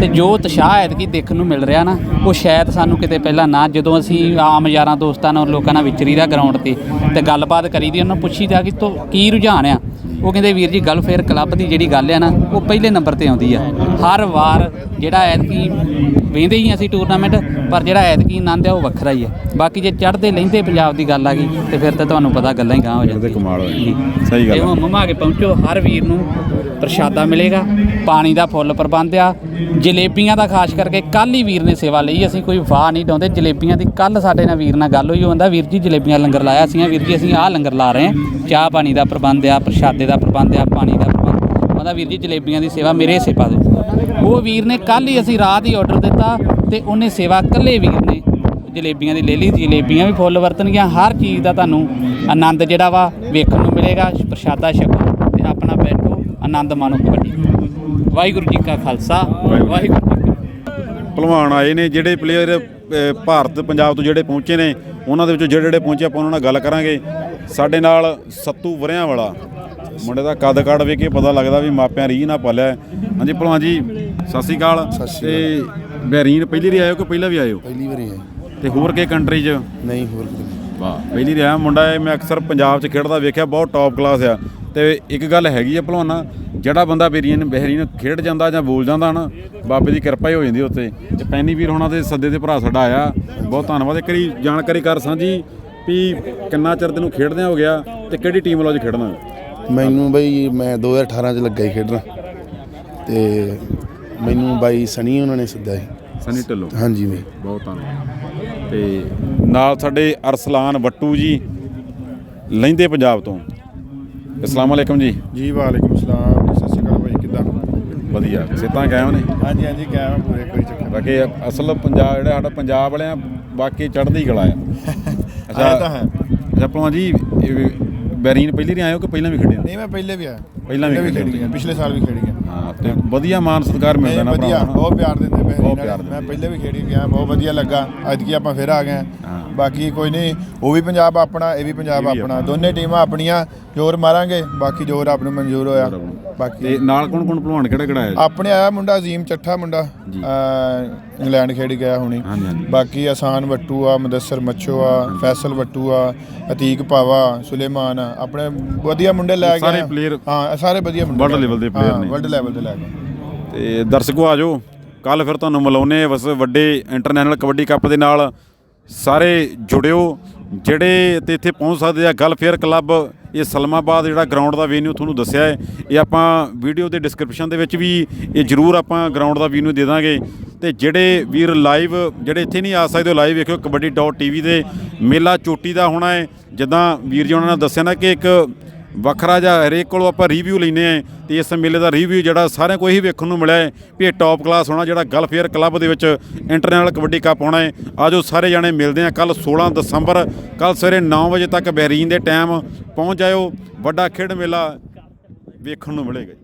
ਤੇ ਜੋ ਉਤਸ਼ਾਹ ਐਤਕੀ ਦੇਖਣ ਨੂੰ ਮਿਲ ਰਿਹਾ ਨਾ, ਉਹ ਸ਼ਾਇਦ ਸਾਨੂੰ ਕਿਤੇ ਪਹਿਲਾਂ ਨਾ, ਜਦੋਂ ਅਸੀਂ ਆਮ ਯਾਰਾਂ ਦੋਸਤਾਂ ਨਾਲ ਲੋਕਾਂ ਨਾਲ ਵਿਚਰੀਦਾ ਗਰਾਊਂਡ ਤੇ ਤੇ ਗੱਲਬਾਤ ਕਰੀਦੀ ਉਹਨਾਂ ਨੂੰ ਪੁੱਛੀਦਾ ਕਿ ਤੋ ਕੀ ਰੁਝਾਨ ਆ? ਉਹ ਕਹਿੰਦੇ, ਵੀਰ ਜੀ ਗਲਫੇਅਰ ਕਲੱਬ ਦੀ ਜਿਹੜੀ ਗੱਲ ਆ ਨਾ, ਉਹ ਪਹਿਲੇ ਨੰਬਰ ਤੇ ਆਉਂਦੀ ਆ। ਹਰ ਵਾਰ ਜਿਹੜਾ ਐਤਕੀ ਵੇਂਦੇ ਹੀ ਅਸੀਂ ਟੂਰਨਾਮੈਂਟ ਪਰ ਜਿਹੜਾ ਐਤਕੀ ਆਨੰਦ ਆ ਉਹ ਵੱਖਰਾ ਹੀ ਆ। ਬਾਕੀ ਜੇ ਚੜ੍ਹਦੇ ਲੈਂਦੇ ਪੰਜਾਬ ਦੀ ਗੱਲ ਆ ਗਈ ਤੇ ਫਿਰ ਤਾਂ ਤੁਹਾਨੂੰ ਪਤਾ ਗੱਲਾਂ ਹੀ ਗਾਂ ਹੋ ਜਾਂਦੀਆਂ। ਕਮਾਲ ਹੋਇਆ ਜੀ। ਸਹੀ ਗੱਲ ਆ। ਹੁਣ ਮਮਾ ਕੇ ਪਹੁੰਚੋ ਹਰ ਵੀਰ ਨੂੰ ਪ੍ਰਸ਼ਾਦਾ ਮਿਲੇਗਾ ਪਾਣੀ ਦਾ ਫੁੱਲ ਪ੍ਰਬੰਧ ਆ। ਜਲੇਬੀਆਂ ਦਾ ਖਾਸ ਕਰਕੇ ਕੱਲ ਹੀ ਵੀਰ ਨੇ ਸੇਵਾ ਲਈ ਅਸੀਂ ਕੋਈ ਵਾਹ ਨਹੀਂ ਡਾਉਂਦੇ। ਜਲੇਬੀਆਂ ਦੀ ਕੱਲ ਸਾਡੇ ਨਾਲ ਵੀਰ ਨਾਲ ਗੱਲ ਹੋਈ ਉਹ ਕਹਿੰਦਾ ਵੀਰ ਜੀ ਜਲੇਬੀਆਂ ਲੰਗਰ ਲਾਇਆ ਸੀ ਵੀਰ ਜੀ ਅਸੀਂ ਆਹ ਲੰਗਰ ਲਾ ਰਹੇ ਹਾਂ ਚਾਹ ਪਾਣੀ ਦਾ ਪ੍ਰਬੰਧ ਆ ਪ੍ਰਸ਼ਾਦੇ ਦਾ ਪ੍ਰਬੰਧ ਆ ਪਾਣੀ ਦਾ ਪ੍ਰਬੰਧ ਉਹਦਾ ਵੀਰ ਜੀ ਜਲੇਬੀਆਂ ਦੀ ਸੇਵਾ ਮੇਰੇ ਹਿੱਸੇ ਪਾ ਦਿਓ। ਉਹ ਵੀਰ ਨੇ ਕੱਲ ਹੀ ਅਸੀਂ ਰਾਤ ਹੀ ਆਰਡਰ ਦਿੱਤਾ ਤੇ ਉਹਨੇ ਸੇਵਾ ਕੱਲੇ ਵੀਰ ਨੇ। ਜਲੇਬੀਆਂ ਦੀ ਲੈ ਲਈ, ਜਲੇਬੀਆਂ ਵੀ ਫੁੱਲ ਵਰਤਣਗੀਆਂ। ਹਰ ਚੀਜ਼ ਦਾ ਤੁਹਾਨੂੰ ਆਨੰਦ ਜਿਹੜਾ ਵਾ ਵੇਖਣ ਨੂੰ ਮਿਲੇਗਾ, ਪ੍ਰਸ਼ਾਦਾ ਛਕੋ ਤੇ ਆਪਣਾ ਬੈਠੋ, ਆਨੰਦ ਮਾਣੋ ਕਬੱਡੀ। ਵਾਹਿਗੁਰੂ ਜੀ ਕਾ ਖਾਲਸਾ, ਵਾਹਿਗੁਰੂ ਜੀ ਭਲਵਾਨ ਆਏ ਨੇ, ਜਿਹੜੇ ਪਲੇਅਰ ਭਾਰਤ, ਪੰਜਾਬ ਤੋਂ ਜਿਹੜੇ ਪਹੁੰਚੇ ਨੇ, ਉਹਨਾਂ ਦੇ ਵਿੱਚੋਂ ਜਿਹੜੇ ਜਿਹੜੇ ਪਹੁੰਚੇ ਆਪਾਂ ਉਹਨਾਂ ਨਾਲ ਗੱਲ ਕਰਾਂਗੇ। ਸਾਡੇ ਨਾਲ ਸੱਤੂ ਵਰਿਆਂ ਵਾਲਾ ਮੁੰਡੇ ਦਾ ਕੱਦ ਕਾੜ ਵੇਖ ਕੇ ਪਤਾ ਲੱਗਦਾ ਵੀ ਮਾਪਿਆਂ ਰੀਹ ਨਾ ਪਾਲਿਆ ਹੈ। ਹਾਂਜੀ ਭਲਵਾਨ ਜੀ ਸਤਿ ਸ੍ਰੀ ਅਕਾਲ। ਤੇ ਬਹਿਰੀਨ ਪਹਿਲੀ ਵਾਰੀ ਆਇਓ ਕਿ ਪਹਿਲਾਂ ਵੀ ਆਇਓ? ਪਹਿਲੀ ਵਾਰੀ ਹੈ ਤੇ ਹੋਰ ਕੇ ਕੰਟਰੀ 'ਚ? ਨਹੀਂ ਹੋਰ ਕਿਤੇ ਨਹੀਂ। ਵਾਹ ਪਹਿਲੀ ਰਿਹਾ ਮੁੰਡਾ ਇਹ ਮੈਂ ਅਕਸਰ ਪੰਜਾਬ 'ਚ ਖੇਡਦਾ ਵੇਖਿਆ ਬਹੁਤ ਟੌਪ ਕਲਾਸ ਆ। ਤੇ ਇੱਕ ਗੱਲ ਹੈਗੀ ਆ ਭਲਵਾਨਾ ਜਿਹੜਾ ਬੰਦਾ ਬਹਿਰੀਨ ਬਹਿਰੀਨ ਖੇਡ ਜਾਂਦਾ ਜਾਂ ਬੋਲ ਜਾਂਦਾ ਨਾ ਬਾਬੇ ਦੀ ਕਿਰਪਾ ਹੀ ਹੋ ਜਾਂਦੀ ਉੱਤੇ ਤੇ ਪੈਨੀ ਵੀਰ ਹੋਣਾ ਦੇ ਸੱਦੇ ਤੇ ਭਰਾ ਸਾਡਾ ਆਇਆ। ਬਹੁਤ ਧੰਨਵਾਦ ਇੱਕ ਵਾਰੀ ਜਾਣਕਾਰੀ ਕਰ ਸਾਂਝੀ ਵੀ ਕਿੰਨਾ ਚਿਰ ਤੈਨੂੰ ਖੇਡਦਿਆਂ ਹੋ ਗਿਆ ਤੇ ਕਿਹੜੀ ਟੀਮ ਵੱਲੋਂ ਅੱਜ ਖੇਡਣਾ? ਮੈਨੂੰ ਬਈ ਮੈਂ 2018 ਚ ਲੱਗਾ ਹੀ ਖੇਡਣ। ਤੇ ਮੈਨੂੰ ਬਾਈ ਸਣੀ ਉਹਨਾਂ ਨੇ ਸੱਦਿਆ ਸੀ। ਸਨੀ ਢਿੱਲੋਂ? ਹਾਂਜੀ ਬਈ। ਬਹੁਤ ਧੰਨਵਾਦ ਤੇ ਨਾਲ ਸਾਡੇ ਅਰਸਲਾਨ ਵੱਟੂ ਜੀ ਲਹਿੰਦੇ ਪੰਜਾਬ ਤੋਂ। ਅਸਲਾਮ ਅਲੈਕਮ ਜੀ। ਜੀ ਵਾਲੇਕੁਮ ਸਲਾਮ। ਸਤਿ ਸ਼੍ਰੀ ਅਕਾਲ ਭਾਈ ਕਿੱਦਾਂ? ਵਧੀਆ। ਸਿੱਤਾਂ ਕਾਇਮ ਨੇ? ਹਾਂਜੀ ਹਾਂਜੀ ਕਾਇਮ ਪੂਰੇ ਕੋਈ ਚੱਕਰ ਬਾਕੀ ਅਸਲ ਪੰਜਾਬ ਜਿਹੜਾ ਸਾਡਾ ਪੰਜਾਬ ਵਾਲਿਆਂ ਬਾਕੀ ਚੜ੍ਹਦੀ ਕਲਾ ਆ। ਆਇਆ ਤਾਂ ਹੈ। ਅੱਛਾ ਭਲਵਾਨ ਜੀ ਇਹ ਬੈਰੀਨ ਪਹਿਲੀ ਵਾਰੀ ਆਏ ਹੋ ਕਿ ਪਹਿਲਾਂ ਵੀ ਖੇਡੇ ਹੋ ਨਹੀਂ ਮੈਂ ਪਹਿਲੇ ਵੀ ਆਇਆ ਪਹਿਲਾਂ ਵੀ ਖੇਡੇ ਪਿਛਲੇ ਸਾਲ ਵੀ ਖੇਡੀ ਗਿਆ ਹਾਂ ਤੇ ਵਧੀਆ ਮਾਨ ਸਤਿਕਾਰ ਮਿਲਦਾ ਨਾ ਵਧੀਆ। ਬਹੁਤ ਪਿਆਰ ਦਿੰਦੇ। ਪਿਆਰ ਮੈਂ ਪਹਿਲੇ ਵੀ ਖੇਡੀ ਗਿਆ ਬਹੁਤ ਵਧੀਆ ਲੱਗਾ ਅੱਜ ਕੀ ਆਪਾਂ ਫਿਰ ਆ ਗਏ ਹਾਂ। ਹਾਂ। ਬਾਕੀ ਕੋਈ ਨਹੀਂ ਉਹ ਵੀ ਪੰਜਾਬ ਆਪਣਾ ਇਹ ਵੀ ਪੰਜਾਬ ਆਪਣਾ। ਦੋਨੇ ਟੀਮਾਂ ਆਪਣੀਆਂ ਜ਼ੋਰ ਮਾਰਾਂਗੇ ਬਾਕੀ ਜ਼ੋਰ ਆਪ ਨੂੰ ਮਨਜ਼ੂਰ ਹੋਇਆ ਬਾਕੀ ਤੇ ਨਾਲ ਕੌਣ ਕੌਣ ਭਲਵਾਨ ਕਿਹੜਾ ਕਿਹੜਾ ਆਇਆ ਆਪਣੇ ਆਇਆ ਮੁੰਡਾ ਅਜ਼ੀਮ ਚੱਠਾ ਮੁੰਡਾ। ਅਹ ਇੰਗਲੈਂਡ ਖੇਡ ਗਿਆ ਹੁਣੀ ਹਾਂਜੀ, ਹਾਂਜੀ। ਬਾਕੀ ਆਸਾਨ ਵੱਟੂ ਆ ਮੁਦੱਸਰ ਮੱਛੋ ਆ ਫੈਸਲ ਵੱਟੂ ਆ ਅਤੀਕ ਪਾਵਾ ਸੁਲੇਮਾਨ ਆ ਆਪਣੇ ਵਧੀਆ ਮੁੰਡੇ ਲੈ ਸਾਰੇ ਆ। player ਹਾਂ ਸਾਰੇ ਵਧੀਆ ਮੁੰਡੇ world level ਦੇ player ਨੇ। world level ਦੇ ਲੈ ਕੇ ਤੇ ਦਰਸ਼ਕੋ ਆ ਜਾਓ ਕੱਲ ਫਿਰ ਤੁਹਾਨੂੰ ਮਿਲਾਉਨੇ ਬਸ ਵੱਡੇ ਇੰਟਰਨੈਸ਼ਨਲ ਕਬੱਡੀ ਕੱਪ ਦੇ ਨਾਲ ਸਾਰੇ ਜੁੜਿਓ ਜਿਹੜੇ ਤੇ ਇੱਥੇ ਪਹੁੰਚ ਸਕਦੇ ਆ ਗਲਫੇਅਰ ਕਲੱਬ ਇਹ ਸਲਮਾਬਾਦ ਜਿਹੜਾ ਗਰਾਊਂਡ ਦਾ ਵੈਨਿਊ ਤੁਹਾਨੂੰ ਦੱਸਿਆ ਹੈ, ਇਹ ਆਪਾਂ ਵੀਡੀਓ ਦੇ ਡਿਸਕ੍ਰਿਪਸ਼ਨ ਦੇ ਵਿੱਚ ਵੀ ਇਹ ਜਰੂਰ ਆਪਾਂ ਗਰਾਊਂਡ ਦਾ ਵੈਨਿਊ ਦੇ ਦਾਂਗੇ। ਤੇ ਜਿਹੜੇ ਵੀਰ ਲਾਈਵ ਜਿਹੜੇ ਇੱਥੇ ਨਹੀਂ ਆ ਸਕਦੇ ਲਾਈਵ ਵੇਖਿਓ ਕਬੱਡੀ.ਟੀਵੀ ਦੇ ਮੇਲਾ ਚੋਟੀ ਦਾ ਹੋਣਾ ਹੈ। ਜਿੱਦਾਂ ਵੀਰ ਜੀ ਉਹਨਾਂ ਨੇ ਦੱਸਿਆ ਨਾ ਕਿ ਇੱਕ ਵੱਖਰਾ ਜਿਹਾ ਹਰੇਕ ਕੋਲੋਂ ਆਪਾਂ ਰਿਵਿਊ ਲੈਨੇ ਆ ਤੇ ਇਸ ਮੇਲੇ ਦਾ ਰਿਵਿਊ ਜਿਹੜਾ ਸਾਰਿਆਂ ਕੋਲ ਇਹੀ ਵੇਖਣ ਨੂੰ ਮਿਲਿਆ ਹੈ ਵੀ ਇਹ ਟੌਪ ਕਲਾਸ ਹੋਣਾ ਜਿਹੜਾ ਗਲਫੇਅਰ ਕਲੱਬ ਦੇ ਵਿੱਚ ਇੰਟਰਨੈਸ਼ਨਲ ਕਬੱਡੀ ਕੱਪ ਹੋਣਾ ਹੈ। ਆਜੋ ਸਾਰੇ ਜਾਣੇ ਮਿਲਦੇ ਆ ਕੱਲ 16 ਦਸੰਬਰ ਕੱਲ ਸਵੇਰੇ 9 ਵਜੇ ਤੱਕ ਬਹਿਰੀਨ ਦੇ ਟਾਈਮ ਪਹੁੰਚ ਜਾਇਓ। ਵੱਡਾ ਖੇਡ ਮੇਲਾ ਵੇਖਣ ਨੂੰ ਮਿਲੇਗਾ